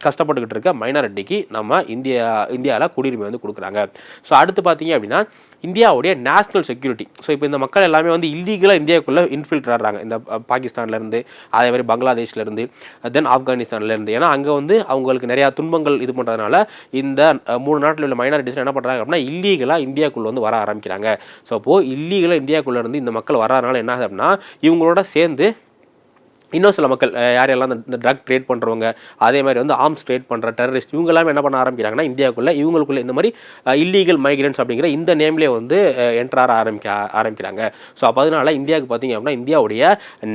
கஷ்டப்பட்டுக்கிட்டு இருக்க மைனாரிட்டிக்கு நம்ம இந்தியா இந்தியாவில் குடியுரிமை வந்து கொடுக்குறாங்க. ஸோ அடுத்து பார்த்தீங்க அப்படின்னா இந்தியாவுடைய நேஷனல் செக்யூரிட்டி ஸோ இப்போ இந்த மக்கள் எல்லாமே வந்து இல்லீகலாக இந்தியாவுக்குள்ளே இன்ஃபில்ட்ரேட் ஆகிறாங்க. இந்த பாகிஸ்தான்லேருந்து அதே மாதிரி பங்களாதேஷ்லேருந்து தென் ஆப்கானிஸ்தான்லேருந்து. ஏன்னா அங்கே வந்து அவங்களுக்கு நிறையா துன்பங்கள் இது பண்ணுறதுனால இந்த மூணு நாட்டில் உள்ள மைனாரிட்டிஸ் என்ன பண்ணுறாங்க அப்படின்னா இல்லீகலாக இந்தியாவுக்குள்ளே வந்து வர ஆரம்பிக்கிறாங்க. ஸோ அப்போது இல்லீகலாக இந்தியாவுக்குள்ளே இருந்து இந்த மக்கள் வராதனால என்ன ஆகுது அப்படின்னா இவங்களோட சேர்ந்து இன்னும் சில மக்கள் யார் யாரெல்லாம் இந்த- ட்ரக் ட்ரேட் பண்ணுறவங்க அதே மாதிரி வந்து ஆர்ம்ஸ் ட்ரேட் பண்ணுற டெரரிஸ்ட் இவங்கெல்லாம் என்ன பண்ண ஆரம்பிக்கிறாங்கன்னா இந்தியாவுக்குள்ளே இவங்களுக்குள்ள இந்த மாதிரி இல்லீகல் மைக்ரன்ஸ் அப்படிங்கிற இந்த நேம்லேயே வந்து என்ட்ரார ஆரம்பிக்க ஆரம்பிக்கிறாங்க. ஸோ அப்போ அதனால இந்தியாவுக்கு பார்த்தீங்க அப்படின்னா இந்தியாவுடைய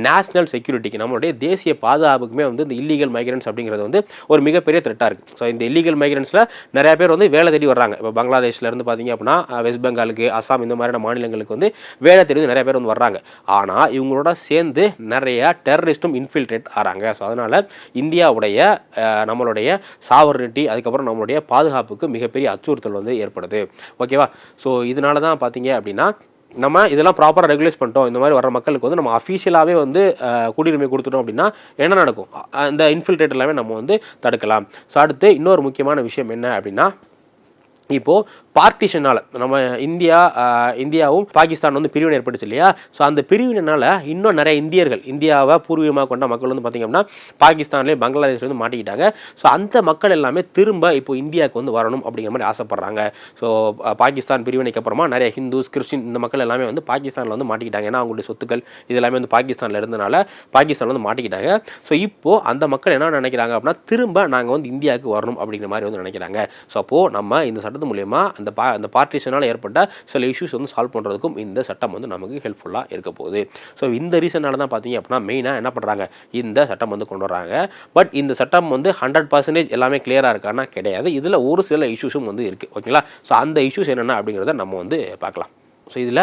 நேஷனல் செக்யூரிட்டிக்கு நம்மளுடைய தேசிய பாதுகாப்புக்குமே வந்து இந்த இல்லீகல் மைக்ரன்ஸ் அப்படிங்கிறது வந்து ஒரு மிகப்பெரிய த்ரெட்டாக இருக்குது ஸோ இந்த இல்லீகல் மைக்ரன்ஸில் நிறைய பேர் வந்து வேலை தேடி வர்றாங்க. இப்போ பங்களாதேஷ்லேருந்து பார்த்திங்க பார்த்தீங்க அப்படின்னா வெஸ்ட் பெங்காலுக்கு அசாம் இந்த மாதிரியான மாநிலங்களுக்கு வந்து வேலை தேடி நிறைய பேர் வந்து வர்றாங்க. ஆனால் இவங்களோட சேர்ந்து நிறைய டெரரிஸ்ட்டும் இன்ஃபில்ட்ரேட் ஆகிறாங்க ஸோ அதனால் இந்தியாவுடைய நம்மளுடைய சாவர்னிட்டி அதுக்கப்புறம் நம்மளுடைய பாதுகாப்புக்கு மிகப்பெரிய அச்சுறுத்தல் வந்து ஏற்படுது. ஓகேவா ஸோ இதனால தான் பார்த்தீங்க அப்படின்னா நம்ம இதெல்லாம் ப்ராப்பராக ரெகுலேட் பண்ணிட்டோம். இந்த மாதிரி வர மக்களுக்கு வந்து நம்ம அஃபீஷியலாகவே வந்து குடியுரிமை கொடுத்துட்டோம் அப்படின்னா என்ன நடக்கும்? அந்த இந்த இன்ஃபில்ட்ரேட் எல்லாமே நம்ம வந்து தடுக்கலாம். ஸோ அடுத்து இன்னொரு முக்கியமான விஷயம் என்ன அப்படின்னா இப்போது பார்ட்டிஷனால் நம்ம இந்தியா இந்தியாவும் பாகிஸ்தான் வந்து பிரிவினை ஏற்பட்டுச்சு இல்லையா? ஸோ அந்த பிரிவினால் இன்னும் நிறைய இந்தியர்கள் இந்தியாவை பூர்வீகமாக கொண்ட மக்கள் வந்து பார்த்திங்க அப்படின்னா பாகிஸ்தான்லேயே பங்களாதேஷ்லேருந்து மாட்டிக்கிட்டாங்க. ஸோ அந்த மக்கள் எல்லாமே திரும்ப இப்போ இந்தியாவுக்கு வந்து வரணும் அப்படிங்கிற மாதிரி ஆசைப்பட்றாங்க. ஸோ பாகிஸ்தான் பிரிவினைக்கு அப்புறமா நிறைய ஹிந்துஸ் கிறிஸ்டின் இந்த மக்கள் எல்லாமே வந்து பாகிஸ்தானில் வந்து மாட்டிக்கிட்டாங்க. ஏன்னா அவங்களுடைய சொத்துக்கள் இது எல்லாமே வந்து பாகிஸ்தானில் இருந்தனால பாகிஸ்தானில் வந்து மாட்டிக்கிட்டாங்க. ஸோ இப்போது அந்த மக்கள் என்ன நினைக்கிறாங்க அப்படின்னா திரும்ப நாங்கள் வந்து இந்தியாவுக்கு வரணும் அப்படிங்கிற மாதிரி வந்து நினைக்கிறாங்க. ஸோ அப்போது நம்ம இந்த சட்டத்து மூலயமா அந்த பா அந்த பார்ட்டிஷனால் ஏற்பட்ட சில இஷ்யூஸ் வந்து சால்வ் பண்ணுறதுக்கும் இந்த சட்டம் வந்து நமக்கு ஹெல்ப்ஃபுல்லாக இருக்க போகுது. ஸோ இந்த ரீசனால தான் பார்த்தீங்க அப்படின்னா மெயினாக என்ன பண்ணுறாங்க இந்த சட்டம் வந்து கொண்டு வராங்க. பட் இந்த சட்டம் வந்து ஹண்ட்ரட் பர்சன்டேஜ் எல்லாமே கிளியராக இருக்கான்னா கிடையாது. இதில் ஒரு சில இஷ்யூஸும் வந்து இருக்குது ஓகேங்களா ஸோ அந்த இஷ்யூஸ் என்னென்ன அப்படிங்கிறத நம்ம வந்து பார்க்கலாம் ஸோ இதில்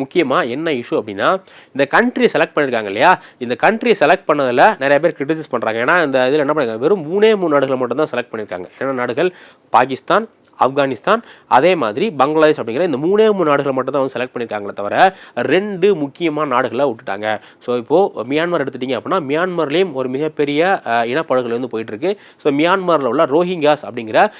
முக்கியமாக என்ன இஷ்யூ அப்படின்னா இந்த கண்ட்ரி செலக்ட் பண்ணியிருக்காங்க இல்லையா? இந்த கண்ட்ரி செலக்ட் பண்ணதில் நிறைய பேர் கிரிட்டிசைஸ் பண்ணுறாங்க ஏன்னா இந்த இதில் என்ன பண்ணிருக்காங்க? வெறும் மூணே மூணு நாடுகளை மட்டும் தான் செலக்ட் பண்ணியிருக்காங்க என்ன நாடுகள் பாகிஸ்தான் ஆப்கானிஸ்தான் அதே மாதிரி பங்களாதேஷ் அப்படிங்கிற இந்த மூணே மூணு நாடுகளை மட்டும் தான் அவங்க செலக்ட் பண்ணியிருக்காங்களே தவிர ரெண்டு முக்கியமான நாடுகளை விட்டுட்டாங்க. ஸோ இப்போது மியான்மர் எடுத்துட்டிங்க அப்படின்னா மியான்மர்லேயும் ஒரு மிகப்பெரிய இனப்படுகொலை வந்து போயிட்டுருக்கு. ஸோ மியான்மரில் உள்ள ரோஹிங்காஸ் அப்படிங்கிற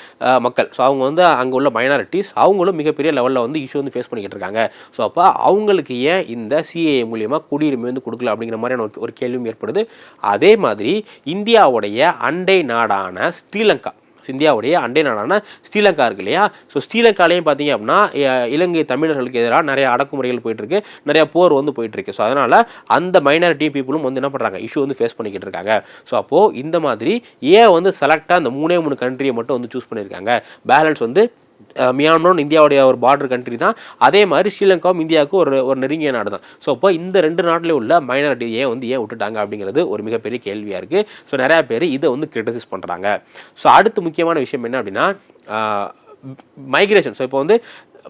மக்கள். ஸோ அவங்க வந்து அங்கே உள்ள மைனாரிட்டிஸ் அவங்களும் மிகப்பெரிய லெவலில் வந்து இஷ்யூ வந்து ஃபேஸ் பண்ணிக்கிட்டு இருக்காங்க. ஸோ அப்போ அவங்களுக்கு ஏன் இந்த சிஏஏ மூலியமாக குடியுரிமை வந்து கொடுக்கல அப்படிங்கிற மாதிரியான ஒரு- ஒரு கேள்வியும் ஏற்படுது. அதே மாதிரி இந்தியாவுடைய அண்டை நாடான ஸ்ரீலங்கா. இந்தியாவுடைய அண்டை நாடான ஸ்ரீலங்கா இருக்கு இல்லையா? ஸோ ஸ்ரீலங்காலையும் பார்த்தீங்க அப்படின்னா இலங்கை தமிழர்களுக்கு எதிராக நிறைய அடக்குமுறைகள் போயிட்டு இருக்கு நிறைய போர் வந்து போயிட்டு இருக்கு ஸோ அதனால அந்த மைனாரிட்டி பீப்புளும் வந்து என்ன பண்ணுறாங்க இஷ்யூ வந்து ஃபேஸ் பண்ணிக்கிட்டு இருக்காங்க. ஸோ அப்போது இந்த மாதிரி ஏன் வந்து செலக்டாக அந்த மூணே மூணு கண்ட்ரியை மட்டும் வந்து சூஸ் பண்ணியிருக்காங்க. பேலன்ஸ் வந்து மியான்மரும் இந்தியாவுடைய ஒரு பார்டர் கண்ட்ரி தான். அதே மாதிரி ஸ்ரீலங்காவும் இந்தியாவுக்கு ஒரு ஒரு நெருங்கிய நாடு தான். ஸோ அப்போ இந்த ரெண்டு நாட்டிலே உள்ள மைனாரிட்டி ஏன் வந்து ஏன் விட்டுட்டாங்க அப்படிங்கிறது ஒரு மிகப்பெரிய கேள்வியாக இருக்குது ஸோ நிறையா பேர் இதை வந்து கிரிட்டிசைஸ் பண்ணுறாங்க ஸோ அடுத்து முக்கியமான விஷயம் என்ன அப்படின்னா மைக்ரேஷன் ஸோ இப்போ வந்து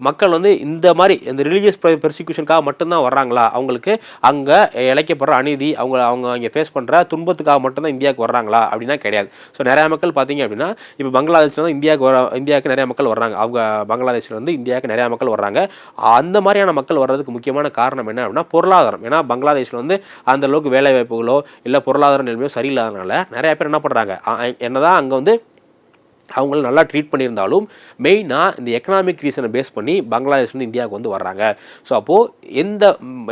மக்கள் வந்து இந்த மாதிரி இந்த ரிலீஜியஸ் பெர்சிக்யூஷனுக்காக மட்டும்தான் வர்றாங்களா? அவங்களுக்கு அங்கே இழைக்கப்படுற அநீதி அவங்க அவங்க இங்கே ஃபேஸ் பண்ணுற துன்பத்துக்காக மட்டும்தான் இந்தியாவுக்கு வர்றாங்களா? அப்படின்னா கிடையாது. ஸோ நிறையா மக்கள் பார்த்தீங்க அப்படின்னா இப்போ பங்களாதேஷ்ல வந்து இந்தியாவுக்கு வர இந்தியாவுக்கு நிறையா மக்கள் வர்றாங்க. அவங்க பங்களாதேஷில் வந்து இந்தியாவுக்கு நிறையா மக்கள் வர்றாங்க. அந்த மாதிரியான மக்கள் வர்றதுக்கு முக்கியமான காரணம் என்ன அப்படின்னா பொருளாதாரம். ஏன்னா பங்களாதேஷில் வந்து அந்த அளவுக்கு வேலை வாய்ப்புகளோ இல்லை பொருளாதார நிலைமையோ சரியில்லாதனால நிறையா பேர் என்ன பண்ணுறாங்க என்னதான் அங்கே வந்து அவங்கள நல்லா ட்ரீட் பண்ணியிருந்தாலும் மெயினாக இந்த எக்கனாமிக் ரீசனை பேஸ் பண்ணி பங்களாதேஷ் வந்து இந்தியாவுக்கு வந்து வர்றாங்க. ஸோ அப்போது எந்த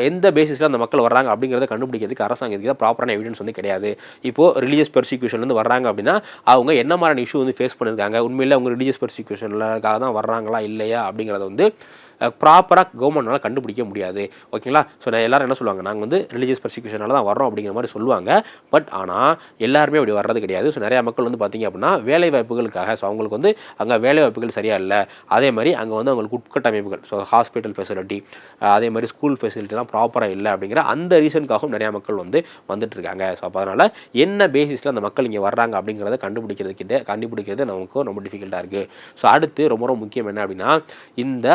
எந்த பேசிஸில் அந்த மக்கள் வர்றாங்க அப்படிங்கிறத கண்டுபிடிக்கிறதுக்கு அரசாங்கத்துக்கு ப்ராப்பரான எவிடன்ஸ் வந்து கிடையாது. இப்போது ரிலீஜியஸ் பெர்சிக்யூஷன்லேருந்து வர்றாங்க அப்படின்னா அவங்க என்ன மாதிரியான இஷ்யூ வந்து ஃபேஸ் பண்ணியிருக்காங்க உண்மையில் அவங்க ரிலீஜியஸ் பெர்சிக்யூஷனுக்காக தான் வர்றாங்களா? இல்லையா? அப்படிங்கிறத வந்து ப்ராப்பராக கவர்மெண்ட்னால கண்டுபிடிக்க முடியாது. ஓகேங்களா ஸோ நான் எல்லோரும் என்ன சொல்லுவாங்க? நாங்கள் வந்து ரிலீஜியஸ் பர்சிக்யூஷனால தான் வரோம் அப்படிங்கிற மாதிரி சொல்லுவாங்க. பட் ஆனால் எல்லாருமே அப்படி வர்றது கிடையாது. ஸோ நிறையா மக்கள் வந்து பார்த்திங்க அப்படின்னா வேலை வாய்ப்புகளுக்காக ஸோ அவங்களுக்கு வந்து அங்கே வேலை வாய்ப்புகள் சரியாக இல்லை. அதே மாதிரி அங்கே வந்து அவங்களுக்கு உட்கட்டமைப்புகள் ஸோ ஹாஸ்பிட்டல் ஃபெசிலிட்டி அதே மாதிரி ஸ்கூல் ஃபெசிலிட்டிலாம் ப்ராப்பராக இல்லை அப்படிங்கிற அந்த ரீசனுக்காகவும் நிறையா மக்கள் வந்து வந்துட்டு இருக்காங்க. ஸோ அப்போ அதனால் என்ன பேசிஸில் அந்த மக்கள் இங்கே வர்றாங்க அப்படிங்கிறத கண்டுபிடிக்கிறதுக்கிட்ட கண்டுபிடிக்கிறது நமக்கு ரொம்ப டிஃபிகல்ட்டாக இருக்குது ஸோ அடுத்து ரொம்ப ரொம்ப முக்கியம் என்ன அப்படின்னா இந்த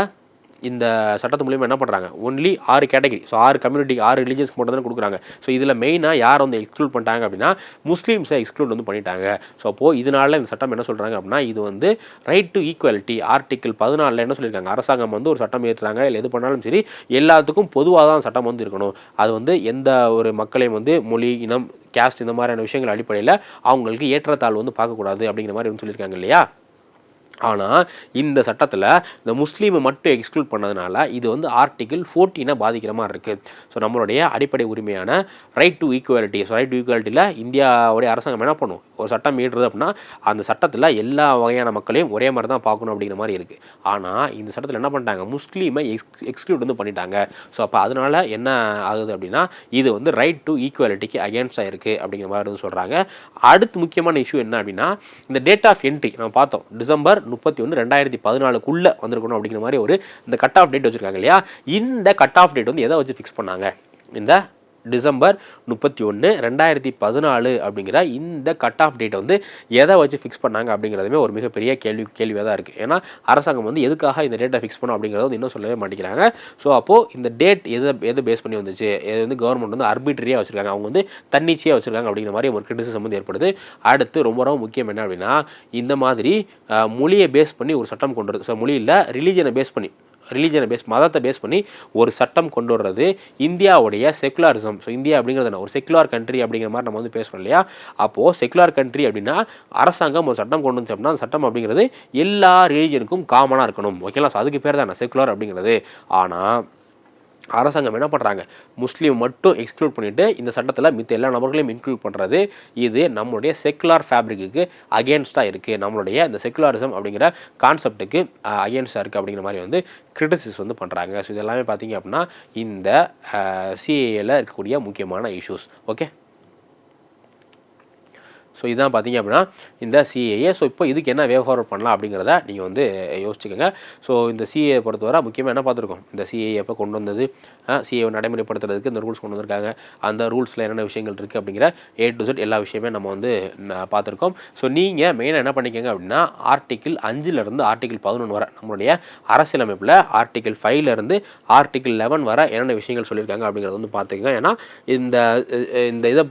இந்த சட்டத்து மூலியமாக என்ன பண்ணுறாங்க ஒன்லி ஆறு கேட்டகரி ஸோ ஆறு கம்யூனிட்டி ஆறு ரிலீஜன்ஸ்க்கு மட்டும் தான் கொடுக்குறாங்க. ஸோ இதில் மெயினாக யார் வந்து எக்ஸ்க்ளூட் பண்ணிட்டாங்க அப்படின்னா முஸ்லீம்ஸை எக்ஸ்க்ளூட் வந்து பண்ணிட்டாங்க. ஸோ அப்போது இதனால இந்த சட்டம் என்ன சொல்கிறாங்க அப்படின்னா இது வந்து ரைட் டு ஈக்குவாலிட்டி ஆர்டிக்கிள் பதினாலில் என்ன சொல்லியிருக்காங்க? அரசாங்கம் வந்து ஒரு சட்டம் ஏற்றுறாங்க இல்லை எது பண்ணாலும் சரி எல்லாத்துக்கும் பொதுவாக தான் சட்டம் வந்து இருக்கணும். அது வந்து எந்த ஒரு மக்களையும் வந்து மொழி இனம் கேஸ்ட் இந்த மாதிரியான விஷயங்கள் அடிப்படையில் அவங்களுக்கு ஏற்றத்தாழ்வு வந்து பார்க்கக்கூடாது அப்படிங்கிற மாதிரி வந்து சொல்லியிருக்காங்க இல்லையா? ஆனால் இந்த சட்டத்தில் இந்த முஸ்லீமை மட்டும் எக்ஸ்க்ளூட் பண்ணதுனால இது வந்து ஆர்டிகிள் ஃபோர்டீனை பாதிக்கிற மாதிரி இருக்குது ஸோ நம்மளுடைய அடிப்படை உரிமையான right to equality so right to ஈக்குவாலிட்டியில் இந்தியாவுடைய அரசாங்கம் என்ன பண்ணும்? ஒரு சட்டம் மீடுறது அப்படின்னா அந்த சட்டத்தில் எல்லா வகையான மக்களையும் ஒரே மாதிரி தான் பார்க்கணும் அப்படிங்கிற மாதிரி இருக்குது ஆனால் இந்த சட்டத்தில் என்ன பண்ணிட்டாங்க? முஸ்லீமை எக்ஸ் எக்ஸ்க்ளூட் வந்து பண்ணிட்டாங்க. ஸோ அப்போ அதனால் என்ன ஆகுது அப்படின்னா இது வந்து ரைட் டு ஈக்குவாலிட்டிக்கு அகேன்ஸ்டாக இருக்குது அப்படிங்கிற மாதிரி வந்து சொல்கிறாங்க அடுத்து முக்கியமான இஷ்யூ என்ன அப்படின்னா இந்த டேட் ஆஃப் என்ட்ரி நம்ம பார்த்தோம். டிசம்பர் முப்பத்தி ஒன்று ரெண்டாயிரத்தி பதினாலுக்குள்ளே வந்திருக்கணும் அப்படிங்கிற மாதிரி ஒரு இந்த கட் ஆஃப் டேட் வச்சுருக்காங்க இல்லையா? இந்த கட் ஆஃப் டேட் வந்து எதை வச்சு ஃபிக்ஸ் பண்ணாங்க? இந்த டிசம்பர் முப்பத்தி ஒன்று ரெண்டாயிரத்தி பதினாலு அப்படிங்கிற இந்த கட் ஆஃப் டேட் வந்து எதை வச்சு ஃபிக்ஸ் பண்ணாங்க அப்படிங்கிறதுமே ஒரு மிகப்பெரிய கேள்வி கேள்வியாக தான் இருக்குது ஏன்னா அரசாங்கம் வந்து எதுக்காக இந்த டேட்டை ஃபிக்ஸ் பண்ணோம் அப்படிங்கிறத வந்து இன்னும் சொல்லவே மாட்டேங்கிறாங்க. ஸோ அப்போது இந்த டேட் எதை எது பேஸ் பண்ணி வந்துச்சு? இது வந்து கவர்மெண்ட் வந்து அர்பிட்ரியாக வச்சுருக்காங்க. அவங்க வந்து தன்னிச்சையாக வச்சுருக்காங்க அப்படிங்கிற மாதிரி ஒரு கிரிட்டிசிசம் வந்து ஏற்படுது. அடுத்து ரொம்ப ரொம்ப முக்கியம் என்ன அப்படின்னா இந்த மாதிரி மொழியை பேஸ் பண்ணி ஒரு சட்டம் கொண்டு வருது ஸோ மொழியில் ரிலீஜனை பேஸ் பண்ணி ரிலீஜனை பேஸ் மதத்தை பேஸ் பண்ணி ஒரு சட்டம் கொண்டு வர்றது இந்தியாவுடைய செகுலாரிசம் ஸோ இந்தியா அப்படிங்கிறது என்ன? ஒரு செக்குலார் கண்ட்ரி அப்படிங்கிற மாதிரி நம்ம வந்து பேசுகிறோம் இல்லையா? அப்போது செக்குலார் கண்ட்ரி அப்படின்னா அரசாங்கம் ஒரு சட்டம் கொண்டு வந்துச்சு அப்படின்னா அந்த சட்டம் அப்படிங்கிறது எல்லா ரிலீஜனுக்கும் காமனாக இருக்கணும். ஓகேங்களா ஸோ அதுக்கு பேர் தான் செக்குலார் அப்படிங்கிறது. ஆனால் அரசாங்கம் என்ன பண்ணுறாங்க முஸ்லீம் மட்டும் எக்ஸ்க்ளூட் பண்ணிவிட்டு இந்த சட்டத்தில் மித்த எல்லா நபர்களையும் இன்க்ளூட் பண்ணுறது இது நம்மளுடைய செக்குலார் ஃபேப்ரிக்கு அகேன்ஸ்டாக இருக்குது நம்மளுடைய இந்த செக்குலாரிசம் அப்படிங்கிற கான்செப்ட்டுக்கு அகேன்ஸ்டாக இருக்குது அப்படிங்கிற மாதிரி வந்து கிரிட்டிசிஸ் வந்து பண்ணுறாங்க ஸோ இது எல்லாமே பார்த்தீங்க அப்படின்னா இந்த சிஏஏல இருக்கக்கூடிய முக்கியமான இஷ்யூஸ் ஓகே ஸோ இதான் பார்த்தீங்க அப்படின்னா இந்த சிஏஏ ஸோ இப்போ இதுக்கு என்ன வே ஃபார்வர்ட் பண்ணலாம் அப்படிங்கிறத நீங்கள் வந்து யோசிச்சுக்கோங்க. ஸோ இந்த சிஏ பொறுத்தவரை முக்கியமாக என்ன பார்த்துருக்கோம்? இந்த சிஏ எப்போ கொண்டு வந்தது? சிஏ நடைமுறைப்படுத்துறதுக்கு இந்த ரூல்ஸ் கொண்டு வந்திருக்காங்க. அந்த ரூல்ஸில் என்னென்ன விஷயங்கள் இருக்குது அப்படிங்கிற ஏ டு செட் எல்லா விஷயமே நம்ம வந்து பார்த்துருக்கோம். ஸோ நீங்கள் மெயினாக என்ன பண்ணிக்கோங்க அப்படின்னா ஆர்டிக்கிள் அஞ்சிலிருந்து ஆர்டிக்கிள் பதினொன்று வரை நம்மளுடைய அரசியலமைப்பில் ஆர்டிக்கிள் ஃபைவ்லேருந்து ஆர்டிக்கிள் லெவன் வர என்னென்ன விஷயங்கள் சொல்லியிருக்காங்க அப்படிங்கிறத வந்து பார்த்துக்கோங்க. ஏன்னா இந்த இந்த இதை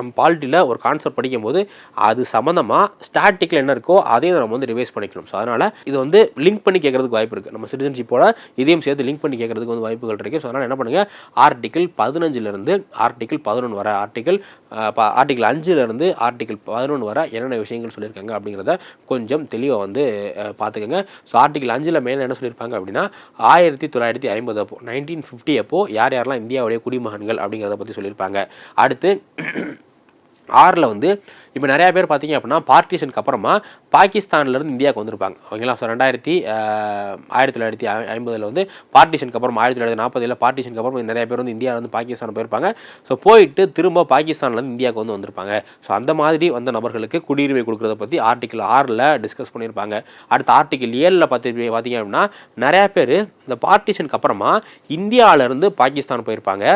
நம்ம பாலிட்டியில் ஒரு கான்செப்ட் படிக்கும்போது அது சம்மந்தமாக ஸ்டாட்டிக்கில் என்ன இருக்கோ அதையும் நம்ம வந்து ரிவைஸ் பண்ணிக்கணும். ஸோ அதனால் இது வந்து லிங்க் பண்ணி கேட்கறதுக்கு வாய்ப்பு இருக்குது நம்ம சிட்டிசன்ஷிப்போட இதையும் சேர்த்து லிங்க் பண்ணி கேட்கறதுக்கு வந்து வாய்ப்புகள் இருக்குது ஸோ அதனால் என்ன பண்ணுங்கள் ஆர்டிக்கிள் பதினஞ்சிலிருந்து ஆர்டிக்கிள் பதினொன்று வர ஆர்டிக்கிள் ஆர்டிகிள் அஞ்சுலேருந்து ஆர்டிக்கிள் பதினொன்று வர என்னென்ன விஷயங்கள் சொல்லியிருக்காங்க அப்படிங்கிறத கொஞ்சம் தெளிவாக வந்து பார்த்துக்கோங்க. ஸோ ஆர்டிக்கிள் அஞ்சில் மேலே என்ன சொல்லியிருப்பாங்க அப்படின்னா ஆயிரத்தி தொள்ளாயிரத்தி ஐம்பது அப்போ நைன்டீன் ஃபிஃப்டி அப்போ யார் யாரெல்லாம் இந்தியாவுடைய குடிமகன்கள் அப்படிங்கிறத பற்றி சொல்லியிருப்பாங்க. அடுத்து ஆறில் வந்து இப்போ நிறையா பேர் பார்த்தீங்க அப்படின்னா பார்ட்டிஷனுக்கு அப்புறமா பாகிஸ்தான்லேருந்து இந்தியாவுக்கு வந்திருப்பாங்க. ஓகேங்களா? ஸோ ரெண்டாயிரத்தி ஆயிரத்தி தொள்ளாயிரத்தி ஐம்பதில் வந்து பார்ட்டிஷனுக்கு அப்புறம் ஆயிரத்தி தொள்ளாயிரத்தி நாற்பதில் பார்ட்டிஷனுக்கு அப்புறம் நிறைய பேர் வந்து இந்தியாவிலேருந்து பாகிஸ்தான் போயிருப்பாங்க. ஸோ போயிட்டு திரும்ப பாகிஸ்தான்லேருந்து இந்தியாவுக்கு வந்து வந்திருப்பாங்க. ஸோ அந்த மாதிரி வந்த நபர்களுக்கு குடியுரிமை கொடுக்குறத பற்றி ஆர்டிக்கிள் ஆறில் டிஸ்கஸ் பண்ணியிருப்பாங்க. அடுத்த ஆர்டிக்கிள் ஏழில் பார்த்து பார்த்தீங்க அப்படின்னா நிறையா பேர் இந்த பார்ட்டிஷனுக்கு அப்புறமா இந்தியாவிலேருந்து பாகிஸ்தான் போயிருப்பாங்க.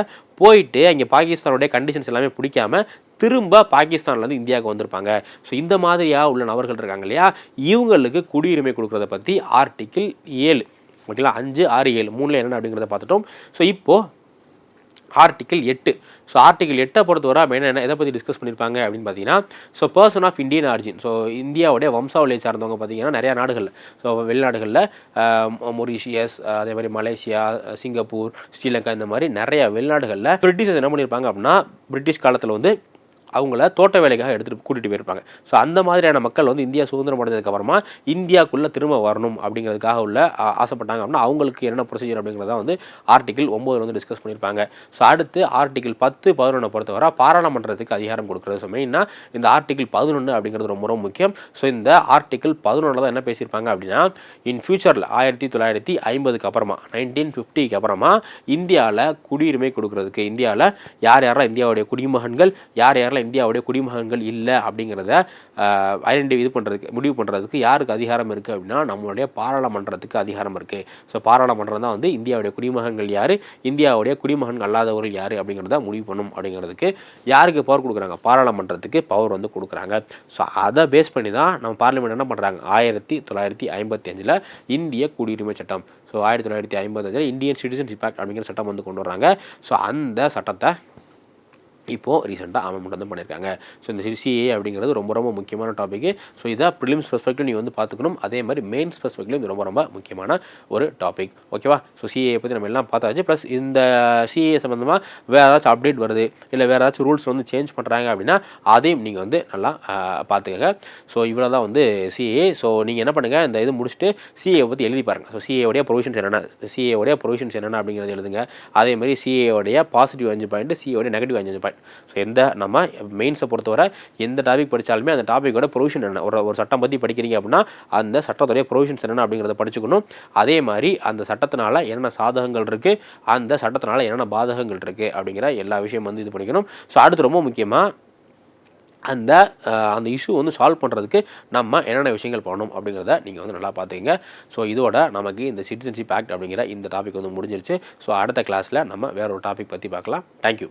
போயிட்டு அங்கே பாகிஸ்தானுடைய கண்டிஷன்ஸ் எல்லாமே பிடிக்காம திரும்ப பாகிஸ்தான்லேருந்து இந்தியாவுக்கு வந்திருப்பாங்க. ஸோ இந்த மாதிரியாக உள்ள நபர்கள் இருக்காங்க இல்லையா? இவங்களுக்கு குடியுரிமை கொடுக்குறத பற்றி ஆர்டிக்கிள் ஏழு. ஓகேங்களா அஞ்சு ஆறு ஏழு. மூணில் என்னென்ன அப்படிங்கிறத பார்த்துட்டோம். ஸோ இப்போது ஆர்டிக்கிள் எட்டு. ஸோ ஆர்டிக்கிள் எட்டை பொறுத்தவரை என்ன எதை பற்றி டிஸ்கஸ் பண்ணியிருப்பாங்க அப்படின்னு பார்த்தீங்கன்னா so person of Indian origin so இந்தியாவுடைய வம்சாவளியை சார்ந்தவங்க பார்த்தீங்கன்னா நிறையா நாடுகளில். ஸோ வெளிநாடுகளில் மொரிஷியஸ் அதே மாதிரி மலேசியா சிங்கப்பூர் ஸ்ரீலங்கா இந்த மாதிரி நிறைய வெளிநாடுகளில் பிரிட்டிஷர் என்ன பண்ணியிருப்பாங்க அப்படின்னா பிரிட்டிஷ் காலத்தில் வந்து அவங்கள தோட்ட வேலைக்காக எடுத்துகிட்டு கூட்டிகிட்டு போயிருப்பாங்க. ஸோ அந்த மாதிரியான மக்கள் வந்து இந்தியா சுதந்திரம் அடைஞ்சதுக்கப்புறமா இந்தியாவுக்குள்ளே இந்தியாக்குள்ளே திரும்ப வரணும் அப்படிங்கிறதுக்காக உள்ள ஆசைப்பட்டாங்க அப்படின்னா அவங்களுக்கு என்ன ப்ரொசீஜர் அப்படிங்கிறத வந்து ஆர்டிகிள் ஒம்போதில் வந்து டிஸ்கஸ் பண்ணியிருப்பாங்க. ஸோ அடுத்து ஆர்டிகிள் பத்து பதினொன்றை பொறுத்தவரை பாராளுமன்றத்துக்கு அதிகாரம் கொடுக்குறது. ஸோ மெயினாக இந்த ஆர்டிகிள் பதினொன்று அப்படிங்கிறது ரொம்ப ரொம்ப முக்கியம். ஸோ இந்த ஆர்டிகிள் பதினொன்றில் தான் என்ன பேசியிருப்பாங்க அப்படின்னா இன் ஃபியூச்சரில் ஆயிரத்தி தொள்ளாயிரத்தி ஐம்பதுக்கு அப்புறமா நைன்டீன் ஃபிஃப்டிக்கு அப்புறமா இந்தியாவில் குடியுரிமை கொடுக்குறதுக்கு இந்தியாவில் யார் யாரெல்லாம் இந்தியாவுடைய குடிமகன்கள் யார் யாரெல்லாம் இந்தியாவுடைய குடிமகன்கள் இல்லை அப்படிங்கிறத ஐடென்டி இது பண்ணுறதுக்கு முடிவு பண்ணுறதுக்கு யாருக்கு அதிகாரம் இருக்குது அப்படின்னா நம்மளுடைய பாராளுமன்றத்துக்கு அதிகாரம் இருக்குது ஸோ பாராளுமன்றம் தான் வந்து இந்தியாவுடைய குடிமகன்கள் யார்? இந்தியாவுடைய குடிமகன்கள் அல்லாதவர்கள் யார்? அப்படிங்கிறத முடிவு பண்ணும் அப்படிங்கிறதுக்கு யாருக்கு பவர் கொடுக்குறாங்க? பாராளுமன்றத்துக்கு பவர் வந்து கொடுக்குறாங்க. ஸோ அதை பேஸ் பண்ணி தான் நம்ம பார்லிமெண்ட் என்ன பண்ணுறாங்க ஆயிரத்தி தொள்ளாயிரத்தி ஐம்பத்தி அஞ்சில் இந்திய குடியுரிமை சட்டம். ஸோ ஆயிரத்தி தொள்ளாயிரத்தி ஐம்பத்தஞ்சில் இந்தியன் சிட்டிசன்ஷிப் ஆக்ட் அப்படிங்கிற சட்டம் வந்து கொண்டு வர்றாங்க. ஸோ அந்த சட்டத்தை இப்போது ரீசெண்டாக அமெண்ட்மெண்ட் வந்து பண்ணியிருக்காங்க. ஸோ இந்த சிசிஏ அப்படிங்கிறது ரொம்ப ரொம்ப முக்கியமான டாபிக் ஸோ இதாக ப்ரிலிம்ஸ் பெர்ஸ்பெக்டிவ் நீ வந்து பார்த்துக்கணும். அதே மாதிரி மெயின்ஸ் பெர்ஸ்பெக்டிவ் ரொம்ப ரொம்ப முக்கியமான ஒரு டாபிக் ஓகேவா ஸோ சிஏ பற்றி நம்ம எல்லாம் பார்த்தாச்சு. ப்ளஸ் இந்த சிஏ சம்மந்தமாக வேறு ஏதாச்சும் அப்டேட் வருது இல்லை வேறு ஏதாச்சும் ரூல்ஸ் வந்து சேஞ்ச் பண்ணுறாங்க அப்படின்னா அதையும் நீங்கள் வந்து நல்லா பார்த்துக்கங்க. ஸோ இவ்வளோ தான் வந்து சிஏ ஸோ நீங்கள் என்ன பண்ணுங்கள் இந்த இது முடிச்சுட்டு சிஏ பற்றி எழுதி பாருங்கள் ஸோ சிஏவுடைய ப்ரொவிஷன்ஸ் என்னென்ன? சிஏ ப்ரொவிஷன்ஸ் என்னென்ன அப்படிங்கிறது எழுதுங்க. அதே மாதிரி சிஏ பாசிட்டிவ் அஞ்சு பாயிண்ட் சிஏ நெகட்டிவ் அஞ்சு பாயிண்ட் ஸோ எந்த நம்ம மெயின்ஸை பொறுத்தவரை எந்த டாபிக் படித்தாலுமே அந்த டாப்பிக்கோட ப்ரொவிஷன் என்ன? ஒரு ஒரு சட்டம் பற்றி படிக்கிறீங்க அப்படின்னா அந்த சட்டத்துடைய ப்ரொவிஷன்ஸ் என்னென்ன அப்படிங்கிறத படிச்சுக்கணும். அதே மாதிரி அந்த சட்டத்தினால என்னென்ன சாதகங்கள் இருக்குது அந்த சட்டத்தினால என்னென்ன பாதகங்கள் இருக்குது அப்படிங்கிற எல்லா விஷயம் வந்து இது பண்ணிக்கணும். ஸோ அடுத்து ரொம்ப முக்கியமாக அந்த அந்த இஷ்யூ வந்து சால்வ் பண்ணுறதுக்கு நம்ம என்னென்ன விஷயங்கள் பண்ணணும் அப்படிங்கிறத நீங்கள் வந்து நல்லா பார்த்துக்கங்க ஸோ இதோட நமக்கு இந்த சிட்டிசன்ஷிப் ஆக்ட் அப்படிங்கிற இந்த டாபிக் வந்து முடிஞ்சிருச்சு. ஸோ அடுத்த கிளாஸில் நம்ம வேற ஒரு டாபிக் பற்றி பார்க்கலாம் தேங்க்யூ